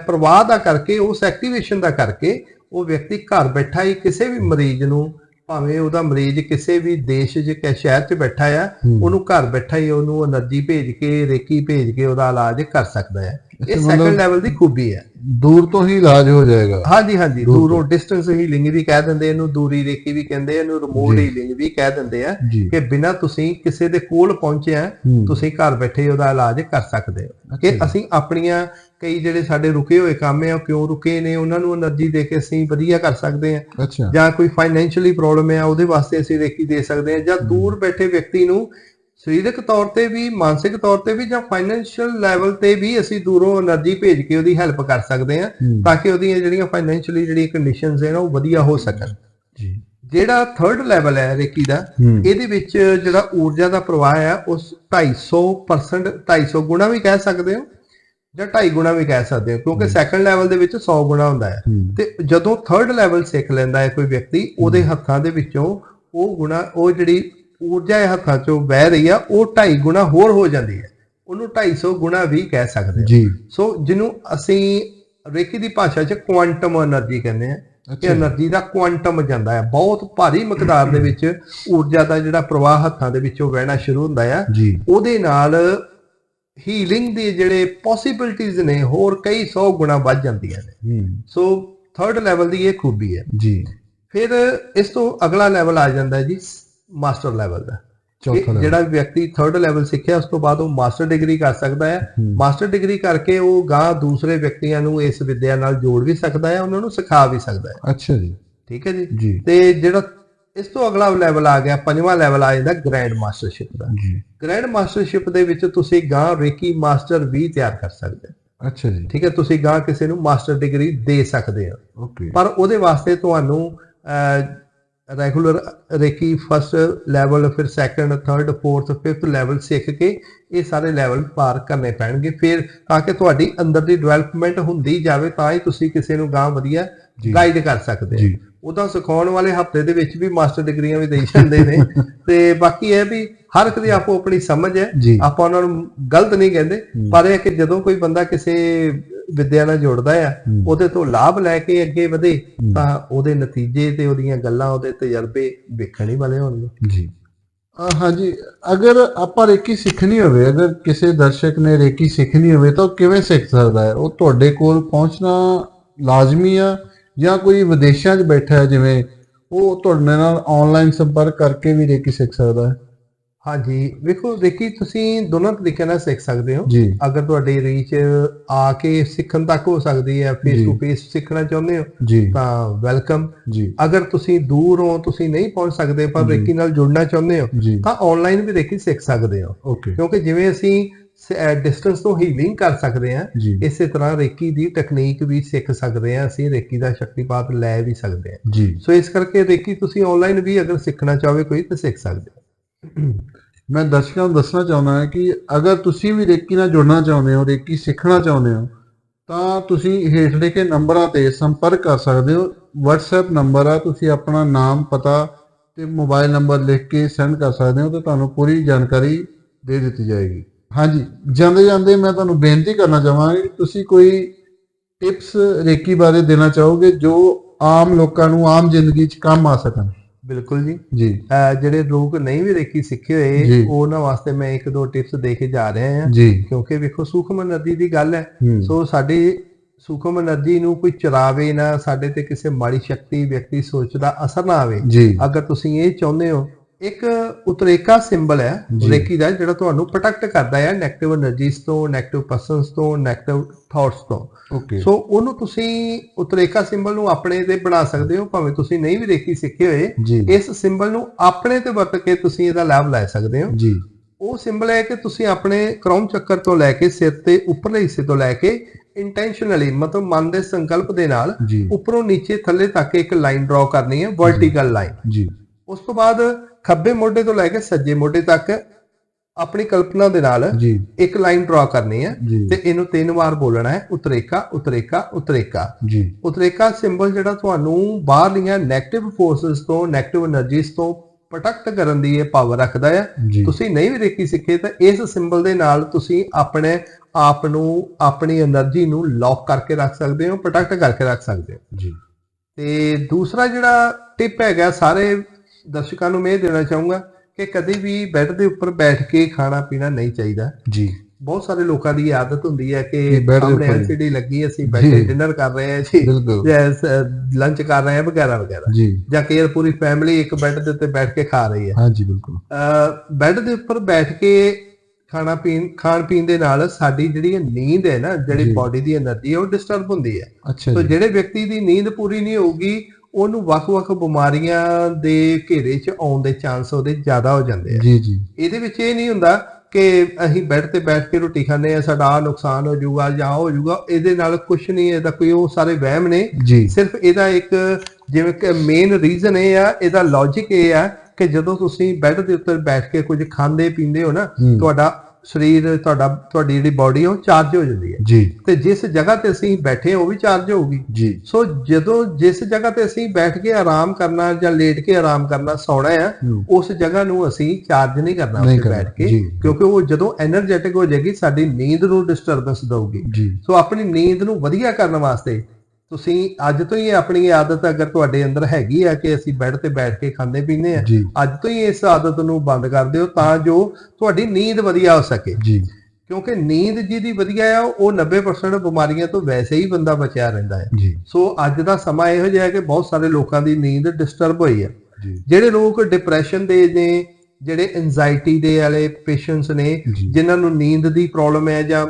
ਪ੍ਰਵਾਹ ਦਾ ਕਰਕੇ ਉਸ ਐਕਟੀਵੇਸ਼ਨ ਦਾ ਕਰਕੇ ਉਹ ਵਿਅਕਤੀ ਘਰ ਬੈਠਾ ਹੀ ਕਿਸੇ ਵੀ ਮਰੀਜ਼ ਨੂੰ ਭਾਵੇਂ ਉਹਦਾ ਮਰੀਜ਼ ਕਿਸੇ ਵੀ ਦੇਸ਼ 'ਚ ਕਿ ਸ਼ਹਿਰ 'ਚ ਬੈਠਾ ਆ ਉਹਨੂੰ ਘਰ ਬੈਠਾ ਹੀ ਉਹਨੂੰ એનર્ਜੀ ਭੇਜ ਕੇ ਰੇਕੀ ਭੇਜ ਕੇ ਉਹਦਾ ਇਲਾਜ ਕਰ ਸਕਦਾ ਹੈ ਇਹ ਸੈਕੰਡ ਲੈਵਲ ਦੀ ਖੂਬੀ ਹੈ ਦੂਰ ਤੋਂ ਹੀ ਇਲਾਜ ਹੋ ਜਾਏਗਾ। ਹਾਂਜੀ ਹਾਂਜੀ ਦੂਰੋਂ ਡਿਸਟੈਂਸ ਹੀਲਿੰਗ ਵੀ ਕਹਿ ਦਿੰਦੇ ਇਹਨੂੰ ਦੂਰੀ ਰੇਖੀ ਵੀ ਕਹਿੰਦੇ ਇਹਨੂੰ ਰਿਮੋਟ ਹੀਲਿੰਗ ਵੀ ਕਹਿ ਦਿੰਦੇ ਆ ਕਿ ਬਿਨਾਂ ਤੁਸੀਂ ਕਿਸੇ ਦੇ ਕੋਲ ਪਹੁੰਚਿਆ ਤੁਸੀਂ ਘਰ ਬੈਠੇ ਉਹਦਾ ਇਲਾਜ ਕਰ ਸਕਦੇ ਹੋ। ਕਿ ਅਸੀਂ ਆਪਣੀਆਂ ਕਈ ਜਿਹੜੇ ਸਾਡੇ ਰੁਕੇ ਹੋਏ ਕੰਮ ਆ ਕਿਉਂ ਰੁਕੇ ਨੇ ਉਹਨਾਂ ਨੂੰ એનર્ਜੀ ਦੇ ਕੇ ਅਸੀਂ ਵਧੀਆ ਕਰ ਸਕਦੇ ਆ। ਜਾਂ ਕੋਈ ਫਾਈਨੈਂਸ਼ੀਅਲੀ ਪ੍ਰੋਬਲਮ ਆ ਉਹਦੇ ਵਾਸਤੇ ਅਸੀਂ ਰੇਖੀ ਦੇ ਸਕਦੇ ਆ ਜਾਂ ਦੂਰ ਬੈਠੇ ਵਿਅਕਤੀ ਨੂੰ ਸਰੀਰਕ ਤੌਰ ਤੇ ਵੀ ਮਾਨਸਿਕ ਤੌਰ ਤੇ ਵੀ ਜਾਂ ਫਾਈਨੈਂਸ਼ੀਅਲ ਲੈਵਲ ਤੇ ਵੀ ਅਸੀਂ ਦੂਰੋਂ એનર્ਜੀ ਭੇਜ ਕੇ ਉਹਦੀ ਹੈਲਪ ਕਰ ਸਕਦੇ ਆ ਤਾਂ ਕਿ ਉਹਦੀਆਂ ਜਿਹੜੀਆਂ ਫਾਈਨੈਂਸ਼ੀਅਲੀ ਜਿਹੜੀਆਂ ਕੰਡੀਸ਼ਨਸ ਨੇ ਉਹ ਵਧੀਆ ਹੋ ਸਕਣ। ਜੀ। ਜਿਹੜਾ ਥਰਡ ਲੈਵਲ ਹੈ ਰੇਕੀ ਦਾ ਇਹਦੇ ਵਿੱਚ ਜਿਹੜਾ ਊਰਜਾ ਦਾ ਪ੍ਰਵਾਹ ਹੈ ਉਸ 250% 250 ਗੁਣਾ ਵੀ ਕਹਿ ਸਕਦੇ ਹੋ ਜਾਂ 2.5 ਗੁਣਾ ਵੀ ਕਹਿ ਸਕਦੇ ਹੋ ਕਿਉਂਕਿ ਸੈਕੰਡ ਲੈਵਲ ਦੇ ਵਿੱਚ 100 ਗੁਣਾ ਹੁੰਦਾ ਹੈ। ਤੇ ਜਦੋਂ ਥਰਡ ਲੈਵਲ ਸਿੱਖ ਲੈਂਦਾ ਹੈ ਕੋਈ ਵਿਅਕਤੀ ਉਹਦੇ ਹੱਥਾਂ ਦੇ ਵਿੱਚੋਂ ਉਹ ਗੁਣਾ ਉਹ ਜਿਹੜੀ ਊਰਜਾ ਇਹ ਹੱਥਾਂ ਚੋਂ ਵਹਿ ਰਹੀ ਆ ਉਹ 2.5 ਗੁਣਾ ਹੋਰ ਹੋ ਜਾਂਦੀ ਹੈ। ਉਹਨੂੰ 250 ਗੁਣਾ ਵੀ ਕਹਿ ਸਕਦੇ ਜੀ। ਸੋ ਜਿਹਨੂੰ ਅਸੀਂ ਰੇਕੀ ਦੀ ਭਾਸ਼ਾ 'ਚ ਕੁਆਂਟਮ એનર્ਜੀ ਕਹਿੰਦੇ ਆ ਇਹ એનર્ਜੀ ਦਾ ਕੁਆਂਟਮ ਜਾਂਦਾ ਹੈ। ਬਹੁਤ ਭਾਰੀ ਮਕਦਾਰ ਦੇ ਵਿੱਚ ਊਰਜਾ ਦਾ ਜਿਹੜਾ ਪ੍ਰਵਾਹ ਹੱਥਾਂ ਦੇ ਵਿੱਚੋਂ ਵਹਿਣਾ ਸ਼ੁਰੂ ਹੁੰਦਾ ਆ। ਉਹਦੇ ਨਾਲ ਹੀਲਿੰਗ ਦੇ ਜਿਹੜੇ ਪੋਸਿਬਿਲਿਟੀਆਂ ਨੇ ਹੋਰ ਕਈ ਸੌ ਗੁਣਾ ਵੱਧ ਜਾਂਦੀਆਂ ਨੇ। ਸੋ ਥਰਡ ਲੈਵਲ ਦੀ ਇਹ ਖੂਬੀ ਹੈ। ਜੀ। ਫਿਰ ਇਸ ਤੋਂ ਅਗਲਾ ਲੈਵਲ ਆ ਜਾਂਦਾ ਜੀ ਮਾਸਟਰ ਲੈਵਲ ਦਾ। ਜਿਹੜਾ ਵਿਅਕਤੀ ਥਰਡ ਲੈਵਲ ਸਿੱਖਿਆ ਉਸ ਤੋਂ ਬਾਅਦ ਉਹ ਮਾਸਟਰ ਡਿਗਰੀ ਕਰ ਸਕਦਾ ਹੈ। ਮਾਸਟਰ ਡਿਗਰੀ ਕਰਕੇ ਉਹ ਗਾਂ ਦੂਸਰੇ ਵਿਅਕਤੀਆਂ ਨੂੰ ਇਸ ਵਿੱਦਿਆ ਨਾਲ ਜੋੜ ਵੀ ਸਕਦਾ ਹੈ ਉਹਨਾਂ ਨੂੰ ਸਿਖਾ ਵੀ ਸਕਦਾ ਹੈ। ਅੱਛਾ ਜੀ। ਠੀਕ ਹੈ ਜੀ? ਤੇ ਜਿਹੜਾ ਇਸ ਤੋਂ ਅਗਲਾ ਲੈਵਲ ਆ ਗਿਆ ਪੰਜਵਾਂ ਲੈਵਲ ਆ ਜਾਂਦਾ ਗ੍ਰੈਂਡ ਮਾਸਟਰਸ਼ਿਪ ਦਾ। ਜੀ। ਗ੍ਰੈਂਡ ਮਾਸਟਰਸ਼ਿਪ ਦੇ ਵਿੱਚ ਤੁਸੀਂ ਗਾਂ ਰੇਕੀ ਮਾਸਟਰ ਵੀ ਤਿਆਰ ਕਰ ਸਕਦੇ ਹੋ। ਅੱਛਾ ਜੀ। ਠੀਕ ਹੈ ਤੁਸੀਂ ਗਾਂ ਕਿਸੇ ਨੂੰ ਮਾਸਟਰ ਡਿਗਰੀ ਦੇ ਸਕਦੇ ਹੋ। ਓਕੇ। ਪਰ ਉਹਦੇ ਵਾਸਤੇ ਤੁਹਾਨੂੰ ਰੈਗੂਲਰ ਰੇਕੀ ਫਸਟ ਲੈਵਲ ਫਿਰ second third fourth fifth level ਸਿੱਖ ਕੇ ਇਹ ਸਾਰੇ ਲੈਵਲ ਪਾਰ ਕਰਨੇ ਪੈਣਗੇ ਫਿਰ ਤਾਂ ਕਿ ਤੁਹਾਡੀ ਅੰਦਰ ਦੀ ਡਿਵੈਲਪਮੈਂਟ ਹੁੰਦੀ ਜਾਵੇ ਤਾਂ ਹੀ ਤੁਸੀਂ ਕਿਸੇ ਨੂੰ ਗਾਂ ਵਧੀਆ। ਗਾਈਡ ਕਰ ਸਕਦੇ ਹੋ। ਉਦਾਂ ਸਿਖਾਉਣ ਵਾਲੇ ਹਫ਼ਤੇ ਦੇ ਵਿੱਚ ਵੀ ਮਾਸਟਰ ਡਿਗਰੀਆਂ ਵੀ ਦੇਈ ਜਾਂਦੇ ਨੇ ਤੇ ਬਾਕੀ ਇਹ ਵੀ ਹਰ ਇੱਕ ਦੀ ਆਪੋ ਆਪਣੀ ਸਮਝ ਹੈ। ਆਪਾਂ ਉਹਨਾਂ ਨੂੰ ਗਲਤ ਨਹੀਂ ਕਹਿੰਦੇ ਪਰ ਇਹ ਕਿ ਜਦੋਂ ਕੋਈ ਬੰਦਾ ਕਿਸੇ ਵਿਦਿਆ ਨਾਲ ਜੁੜਦਾ ਆ। ਉਹਦੇ ਤੋਂ ਲਾਭ ਲੈ ਕੇ ਅੱਗੇ ਵਧੇ ਤਾਂ ਉਹਦੇ ਨਤੀਜੇ ਤੇ ਉਹਦੀਆਂ ਗੱਲਾਂ ਉਹਦੇ ਤਜਰਬੇ ਵੇਖਣ ਹੀ ਵਾਲੇ ਹੋਣਗੇ। ਜੀ। ਹਾਂਜੀ ਅਗਰ ਆਪਾਂ ਰੇਕੀ ਸਿੱਖਣੀ ਹੋਵੇ ਅਗਰ ਕਿਸੇ ਦਰਸ਼ਕ ਨੇ ਰੇਕੀ ਸਿੱਖਣੀ ਹੋਵੇ ਤਾਂ ਕਿਵੇਂ ਸਿੱਖ ਸਕਦਾ ਹੈ? ਉਹ ਤੁਹਾਡੇ ਕੋਲ ਪਹੁੰਚਣਾ ਲਾਜ਼ਮੀ ਆ ਜਾਂ ਕੋਈ ਵਿਦੇਸ਼ਾਂ 'ਚ ਬੈਠਾ ਹੈ ਜਿਵੇਂ ਉਹ ਤੁਹਾਡੇ ਨਾਲ ਆਨਲਾਈਨ ਸੰਪਰਕ ਕਰਕੇ ਵੀ ਰੇਕੀ ਸਿੱਖ ਸਕਦਾ ਹੈ? ਹਾਂਜੀ ਵੇਖੋ ਦੇਖੀ ਤੁਸੀਂ ਦੋਨਾਂ ਤਰੀਕਿਆਂ ਨਾਲ ਸਿੱਖ ਸਕਦੇ ਹੋ। ਜੀ। ਅਗਰ ਤੁਹਾਡੀ ਰੀਚ ਆ ਕੇ ਸਿੱਖਣ ਤੱਕ ਹੋ ਸਕਦੀ ਹੈ ਫੇਸ। ਟੂ ਫੇਸ ਸਿੱਖਣਾ ਚਾਹੁੰਦੇ ਹੋ ਜੀ। ਤਾਂ ਵੈਲਕਮ ਜੀ। ਅਗਰ ਤੁਸੀਂ ਦੂਰ ਹੋ ਤੁਸੀਂ ਨਹੀਂ ਪਹੁੰਚ ਸਕਦੇ ਪਰ। ਰੇਕੀ ਨਾਲ ਜੁੜਨਾ ਚਾਹੁੰਦੇ ਹੋ ਜੀ। ਤਾਂ ਆਨਲਾਈਨ ਵੀ ਰੇਕੀ ਸਿੱਖ ਸਕਦੇ ਹੋ। ਓਕੇ ਕਿਉਂਕਿ ਜਿਵੇਂ ਅਸੀਂ ਡਿਸਟੈਂਸ ਤੋਂ ਹੀਲਿੰਗ ਕਰ ਸਕਦੇ ਹਾਂ ਜੀ। ਇਸੇ ਤਰ੍ਹਾਂ ਰੇਕੀ ਦੀ ਟੈਕਨੀਕ ਵੀ ਸਿੱਖ ਸਕਦੇ ਹਾਂ ਅਸੀਂ ਰੇਕੀ ਦਾ ਸ਼ਕਤੀਪਾਤ ਲੈ ਵੀ ਸਕਦੇ ਹਾਂ। ਜੀ। ਸੋ ਇਸ ਕਰਕੇ ਰੇਕੀ ਤੁਸੀਂ ਆਨਲਾਈਨ ਵੀ ਅਗਰ ਸਿੱਖਣਾ ਚਾਹੋਗੇ ਕੋਈ ਤਾਂ ਸਿੱਖ ਸਕਦੇ ਹੋ। ਮੈਂ ਦਰਸ਼ਕਾਂ ਨੂੰ ਦੱਸਣਾ ਚਾਹੁੰਦਾ ਹਾਂ ਕਿ ਅਗਰ ਤੁਸੀਂ ਵੀ ਰੇਕੀ ਨਾਲ ਜੁੜਨਾ ਚਾਹੁੰਦੇ ਹੋ, ਰੇਕੀ ਸਿੱਖਣਾ ਚਾਹੁੰਦੇ ਹੋ, ਤਾਂ ਤੁਸੀਂ ਹੇਠ ਲਿਖੇ ਨੰਬਰਾਂ ਤੇ ਸੰਪਰਕ ਕਰ ਸਕਦੇ ਹੋ। WhatsApp ਨੰਬਰ ਆ, ਤੁਸੀਂ ਆਪਣਾ ਨਾਮ, ਪਤਾ ਤੇ ਮੋਬਾਈਲ ਨੰਬਰ ਲਿਖ ਕੇ ਸੈਂਡ ਕਰ ਸਕਦੇ ਹੋ ਤੇ ਤੁਹਾਨੂੰ ਪੂਰੀ ਜਾਣਕਾਰੀ ਦੇ ਦਿੱਤੀ ਜਾਏਗੀ। ਹਾਂਜੀ, ਜਾਂਦੇ ਜਾਂਦੇ ਮੈਂ ਤੁਹਾਨੂੰ ਬੇਨਤੀ ਕਰਨਾ ਚਾਹਾਂਗਾ ਕਿ ਤੁਸੀਂ ਕੋਈ ਟਿਪਸ ਰੇਕੀ ਬਾਰੇ ਦੇਣਾ ਚਾਹੋਗੇ ਜੋ ਆਮ ਲੋਕਾਂ ਨੂੰ, ਆਮ ਜ਼ਿੰਦਗੀ 'ਚ ਕੰਮ ਆ ਸਕਣ। ਬਿਲਕੁਲ ਜੀ। ਜੀ। ਜਿਹੜੇ ਲੋਕ ਨਹੀਂ ਵੀ ਰੇਕੀ ਸਿੱਖੇ ਹੋਏ। ਉਹਨਾਂ ਵਾਸਤੇ ਮੈਂ ਇੱਕ ਦੋ ਟਿਪਸ ਦੇ ਕੇ ਜਾ ਰਿਹਾ ਹਾਂ। ਕਿਉਂਕਿ ਵੇਖੋ ਸੂਖਮ ਨਦੀ ਦੀ ਗੱਲ ਹੈ। ਸੋ ਸਾਡੀ ਸੂਖਮ ਨਦੀ ਨੂੰ ਕੋਈ ਚਰਾਵੇ ਨਾ ਸਾਡੇ ਤੇ ਕਿਸੇ ਮਾੜੀ ਸ਼ਕਤੀ ਵਿਅਕਤੀ ਸੋਚ ਦਾ ਅਸਰ ਨਾ ਆਵੇ। ਅਗਰ ਤੁਸੀਂ ਇਹ ਚਾਹੁੰਦੇ ਹੋ ਇੱਕ ਉਤਰੇਕਾ ਸਿੰਬਲ ਹੈ ਰੇਕੀ ਦਾ ਜਿਹੜਾ ਤੁਹਾਨੂੰ ਪ੍ਰੋਟੈਕਟ ਕਰਦਾ ਹੈ 네ਗੇਟਿਵ એનર્ਜੀਜ਼ ਤੋਂ 네ਗੇਟਿਵ ਪਰਸਨਸ ਤੋਂ 네ਗੇਟਿਵ ਥਾਟਸ ਤੋਂ ਸੋ ਉਹਨੂੰ ਤੁਸੀਂ ਉਤਰੇਕਾ ਸਿੰਬਲ ਨੂੰ ਆਪਣੇ ਤੇ ਬਣਾ ਸਕਦੇ ਹੋ ਭਾਵੇਂ ਤੁਸੀਂ ਨਹੀਂ ਵੀ ਰੇਕੀ ਸਿੱਖੇ ਹੋਏ। ਇਸ ਸਿੰਬਲ ਨੂੰ ਆਪਣੇ ਤੇ ਵਰਤ ਕੇ ਤੁਸੀਂ ਇਹਦਾ ਲਾਭ ਲੈ ਸਕਦੇ ਹੋ। ਜੀ। ਉਹ ਸਿੰਬਲ ਹੈ ਕਿ ਤੁਸੀਂ ਆਪਣੇ ਕ੍ਰੋਮ ਚੱਕਰ ਤੋਂ ਲੈ ਕੇ ਸਿਰ ਤੇ ਉੱਪਰਲੇ ਹਿੱਸੇ ਤੋਂ ਲੈ ਕੇ ਇੰਟੈਂਸ਼ਨਲੀ ਮਤਲਬ ਮਨ ਦੇ ਸੰਕਲਪ ਦੇ ਨਾਲ ਉੱਪਰੋਂ ਨੀਚੇ ਥੱਲੇ ਤੱਕ ਇੱਕ ਲਾਈਨ ਡਰਾ ਕਰਨੀ ਹੈ ਵਰਟੀਕਲ ਲਾਈਨ ਜੀ। ਉਸ ਤੋਂ ਬਾਅਦ ਖੱਬੇ ਮੋਢੇ ਤੋਂ ਲੈ ਕੇ ਸੱਜੇ ਮੋਢੇ ਤੱਕ ਆਪਣੀ ਕਲਪਨਾ ਦੇ ਨਾਲ ਇੱਕ ਲਾਈਨ ਡਰਾ ਕਰਨੀ ਹੈ ਤੇ ਇਹਨੂੰ ਤਿੰਨ ਵਾਰ ਬੋਲਣਾ ਹੈ ਉਤਰੇਕਾ ਉਤਰੇਕਾ ਉਤਰੇਕਾ। ਜੀ। ਉਤਰੇਕਾ ਸਿੰਬਲ ਜਿਹੜਾ ਤੁਹਾਨੂੰ ਬਾਹਰ ਲੀਆਂ 네ਗੇਟਿਵ ਫੋਰਸਸ ਤੋਂ 네ਗੇਟਿਵ એનર્ਜੀਜ਼ ਤੋਂ ਪ੍ਰੋਟੈਕਟ ਕਰਨ ਦੀ ਇਹ ਪਾਵਰ ਰੱਖਦਾ ਹੈ। ਤੁਸੀਂ ਨਹੀਂ ਵੀ ਰੇਕੀ ਸਿੱਖੇ ਤਾਂ ਇਸ ਸਿੰਬਲ ਦੇ ਨਾਲ ਤੁਸੀਂ ਆਪਣੇ ਆਪ ਨੂੰ ਆਪਣੀ એનર્ਜੀ ਨੂੰ ਲੌਕ ਕਰਕੇ ਰੱਖ ਸਕਦੇ ਹੋ ਪ੍ਰੋਟੈਕਟ ਕਰਕੇ ਰੱਖ ਸਕਦੇ ਹੋ। ਜੀ। ਤੇ ਦੂਸਰਾ ਜਿਹੜਾ ਟਿਪ ਹੈਗਾ ਸਾਰੇ ਦਰਸ਼ਕਾਂ ਨੂੰ ਮੈਂ ਇਹ ਦੇਣਾ ਚਾਹੂੰਗਾ ਕਿ ਕਦੇ ਵੀ ਬੈੱਡ ਦੇ ਉੱਪਰ ਬੈਠ ਕੇ ਖਾਣਾ ਪੀਣਾ ਨਹੀਂ ਚਾਹੀਦਾ। ਜੀ। ਬਹੁਤ ਸਾਰੇ ਲੋਕਾਂ ਦੀ ਆਦਤ ਹੁੰਦੀ ਹੈ ਕਿ ਸਾਹਮਣੇ ਐਲਸੀਡੀ ਲੱਗੀ ਅਸੀਂ ਬੈਠੇ ਡਿਨਰ ਕਰ ਰਹੇ ਹਾਂ ਜੀ ਜੈਸ ਲੰਚ ਕਰ ਰਹੇ ਹਾਂ ਵਗੈਰਾ ਵਗੈਰਾ। ਜਾਂ। ਕਿ ਪੂਰੀ ਫੈਮਿਲੀ ਇੱਕ ਬੈੱਡ ਦੇ ਉੱਤੇ ਬੈਠ ਕੇ ਖਾ ਰਹੀ ਹੈ। ਹਾਂ ਜੀ ਬਿਲਕੁਲ। ਬੈੱਡ ਦੇ ਉੱਪਰ ਬੈਠ ਕੇ ਖਾਣਾ ਪੀਣ ਖਾਣ ਪੀਣ ਦੇ ਨਾਲ ਸਾਡੀ ਜਿਹੜੀ ਨੀਂਦ ਹੈ ਨਾ ਜਿਹੜੀ ਬਾਡੀ ਦੀ એનર્ਜੀ ਉਹ ਡਿਸਟਰਬ ਹੁੰਦੀ ਹੈ। ਸੋ ਜਿਹੜੇ ਵਿਅਕਤੀ ਦੀ ਨੀਂਦ ਪੂਰੀ ਨਹੀਂ ਹੋਊਗੀ ਉਹਨੂੰ ਵੱਖ-ਵੱਖ ਬਿਮਾਰੀਆਂ ਦੇ ਘੇਰੇ 'ਚ ਆਉਣ ਦੇ ਚਾਂਸ ਉਹਦੇ ਜ਼ਿਆਦਾ ਹੋ ਜਾਂਦੇ ਆ। ਜੀ ਜੀ। ਇਹਦੇ ਵਿੱਚ ਇਹ ਨਹੀਂ ਹੁੰਦਾ ਕਿ ਅਸੀਂ ਬੈੱਡ ਤੇ ਬੈਠ ਕੇ ਰੋਟੀ ਖਾਂਦੇ ਆ ਸਾਡਾ ਆਹ ਨੁਕਸਾਨ ਹੋ ਜਾਊਗਾ ਜਾਂ ਹੋ ਜਾਊਗਾ ਇਹਦੇ ਨਾਲ ਕੁਝ ਨਹੀਂ ਇਹਦਾ ਕੋਈ ਉਹ ਸਾਰੇ ਵਹਿਮ ਨੇ। ਸਿਰਫ ਇਹਦਾ ਇੱਕ ਜਿਵੇਂ ਕਿ ਮੇਨ ਰੀਜ਼ਨ ਇਹ ਆ ਇਹਦਾ ਲੌਜੀਕ ਇਹ ਆ ਕਿ ਜਦੋਂ ਤੁਸੀਂ ਬੈੱਡ ਦੇ ਉੱਤੇ ਬੈਠ ਕੇ ਕੁਝ ਖਾਂਦੇ ਪੀਂਦੇ ਹੋ ਨਾ। ਤੁਹਾਡਾ ਸਰੀਰ ਤੁਹਾਡਾ ਤੁਹਾਡੀ ਜਿਹੜੀ ਬਾਡੀ ਉਹ ਚਾਰਜ ਹੋ ਜਾਂਦੀ ਹੈ। ਜੀ। ਤੇ ਜਿਸ ਜਗ੍ਹਾ ਤੇ ਅਸੀਂ ਬੈਠੇ ਉਹ ਵੀ ਚਾਰਜ ਹੋਊਗੀ। ਜੀ। ਸੋ ਜਦੋਂ ਜਿਸ ਜਗ੍ਹਾ ਤੇ ਅਸੀਂ ਬੈਠ ਕੇ ਆਰਾਮ ਕਰਨਾ ਜਾਂ ਲੇਟ ਕੇ ਆਰਾਮ ਕਰਨਾ ਸੌਣਾ ਹੈ ਉਸ ਜਗ੍ਹਾ ਨੂੰ ਅਸੀਂ ਚਾਰਜ ਨਹੀਂ ਕਰਨਾ ਉੱਤੇ ਬੈਠ ਕੇ ਕਿਉਂਕਿ ਉਹ ਜਦੋਂ એનર્ਜੈਟਿਕ ਹੋ ਜਾਏਗੀ ਸਾਡੀ ਨੀਂਦ ਨੂੰ ਡਿਸਟਰਬੈਂਸ ਦਊਗੀ। ਸੋ ਆਪਣੀ ਨੀਂਦ ਨੂੰ ਵਧੀਆ ਕਰਨ ਵਾਸਤੇ ਤੁਸੀਂ ਅੱਜ ਤੋਂ ਹੀ ਆਪਣੀ ਆਦਤ ਅਗਰ ਤੁਹਾਡੇ ਅੰਦਰ ਹੈਗੀ ਆ ਕਿ ਅਸੀਂ ਬੈੱਡ ਤੇ ਬੈਠ ਕੇ ਖਾਂਦੇ ਪੀਂਦੇ ਆ ਅੱਜ ਤੋਂ ਹੀ ਇਸ ਆਦਤ ਨੂੰ ਬੰਦ ਕਰ ਦਿਓ ਤਾਂ ਜੋ ਤੁਹਾਡੀ ਨੀਂਦ ਵਧੀਆ ਹੋ ਸਕੇ। ਜੀ। ਕਿਉਂਕਿ ਨੀਂਦ ਜਿਹਦੀ ਵਧੀਆ ਆ ਉਹ 90% ਬਿਮਾਰੀਆਂ ਤੋਂ ਵੈਸੇ ਹੀ ਬੰਦਾ ਬਚਿਆ ਰਹਿੰਦਾ ਹੈ ਸੋ ਅੱਜ ਦਾ ਸਮਾਂ ਇਹੋ ਜਿਹਾ ਹੈ ਕਿ ਬਹੁਤ ਸਾਰੇ ਲੋਕਾਂ ਦੀ ਨੀਂਦ ਡਿਸਟਰਬ ਹੋਈ ਹੈ ਜਿਹੜੇ ਲੋਕ ਡਿਪਰੈਸ਼ਨ ਦੇ ਨੇ ਜਿਹੜੇ ਐਂਜ਼ਾਈਟੀ ਦੇ ਵਾਲੇ ਪੇਸ਼ੈਂਟਸ ਨੇ ਜਿਨ੍ਹਾਂ ਨੂੰ ਨੀਂਦ ਦੀ ਪ੍ਰੋਬਲਮ ਹੈ ਜਾਂ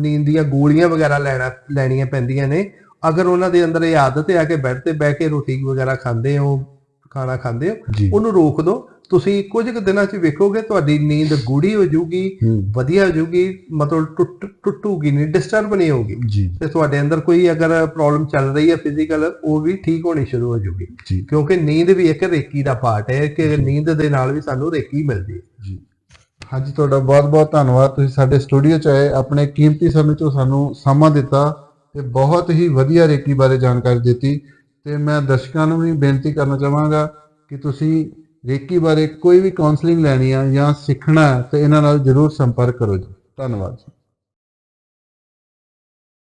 ਨੀਂਦ ਦੀਆਂ ਗੋਲੀਆਂ ਵਗੈਰਾ ਲੈਣਾ ਲੈਣੀਆਂ ਪੈਂਦੀਆਂ ਨੇ ਅਗਰ ਉਹਨਾਂ ਦੇ ਅੰਦਰ ਇਹ ਆਦਤ ਹੈ ਕਿ ਬੈੱਡ ਤੇ ਬਹਿ ਕੇ ਰੋਟੀ ਵਗੈਰਾ ਖਾਂਦੇ ਹੋ ਖਾਣਾ ਖਾਂਦੇ ਹੋ ਉਹਨੂੰ ਰੋਕ ਦਿਓ ਤੁਸੀਂ ਕੁਝ ਕੁ ਦਿਨਾਂ 'ਚ ਵੇਖੋਗੇ ਤੁਹਾਡੀ ਨੀਂਦ ਗੂੜੀ ਹੋ ਜਾਊਗੀ ਵਧੀਆ ਹੋ ਜਾਊਗੀ ਮਤਲਬ ਟੁੱਟ ਟੁੱਟੂਗੀ ਨਹੀਂ ਡਿਸਟਰਬ ਨਹੀਂ ਹੋਊਗੀ। ਜੀ। ਤੇ ਤੁਹਾਡੇ ਅੰਦਰ ਕੋਈ ਅਗਰ ਪ੍ਰੋਬਲਮ ਚੱਲ ਰਹੀ ਹੈ ਫਿਜ਼ੀਕਲ ਉਹ ਵੀ ਠੀਕ ਹੋਣੀ ਸ਼ੁਰੂ ਹੋ ਜਾਊਗੀ। ਕਿਉਂਕਿ ਨੀਂਦ ਵੀ ਇੱਕ ਰੇਕੀ ਦਾ ਪਾਰਟ ਹੈ ਕਿ ਨੀਂਦ ਦੇ ਨਾਲ ਵੀ ਸਾਨੂੰ ਰੇਕੀ ਮਿਲਦੀ ਹੈ। ਜੀ। ਹਾਂਜੀ ਤੁਹਾਡਾ ਬਹੁਤ ਬਹੁਤ ਧੰਨਵਾਦ। ਤੁਸੀਂ ਸਾਡੇ ਸਟੂਡੀਓ ਚ ਆਏ ਆਪਣੇ ਕੀਮਤੀ ਸਮੇਂ ਤੋਂ ਸਾਨੂੰ ਸਮਾਂ ਦਿੱਤਾ। ਤੇ ਬਹੁਤ ਹੀ ਵਧੀਆ ਰੇਕੀ ਬਾਰੇ ਜਾਣਕਾਰੀ ਦਿੱਤੀ ਤੇ ਮੈਂ ਦਰਸ਼ਕਾਂ ਨੂੰ ਵੀ ਬੇਨਤੀ ਕਰਨਾ ਚਾਹਾਂਗਾ ਕਿ ਤੁਸੀਂ ਰੇਕੀ ਬਾਰੇ ਕੋਈ ਵੀ ਕਾਉਂਸਲਿੰਗ ਲੈਣੀ ਆ ਜਾਂ ਸਿੱਖਣਾ ਹੈ, ਤੇ ਇਹਨਾਂ ਨਾਲ ਜਰੂਰ ਸੰਪਰਕ ਕਰੋ ਜੀ। ਧੰਨਵਾਦ ਜੀ।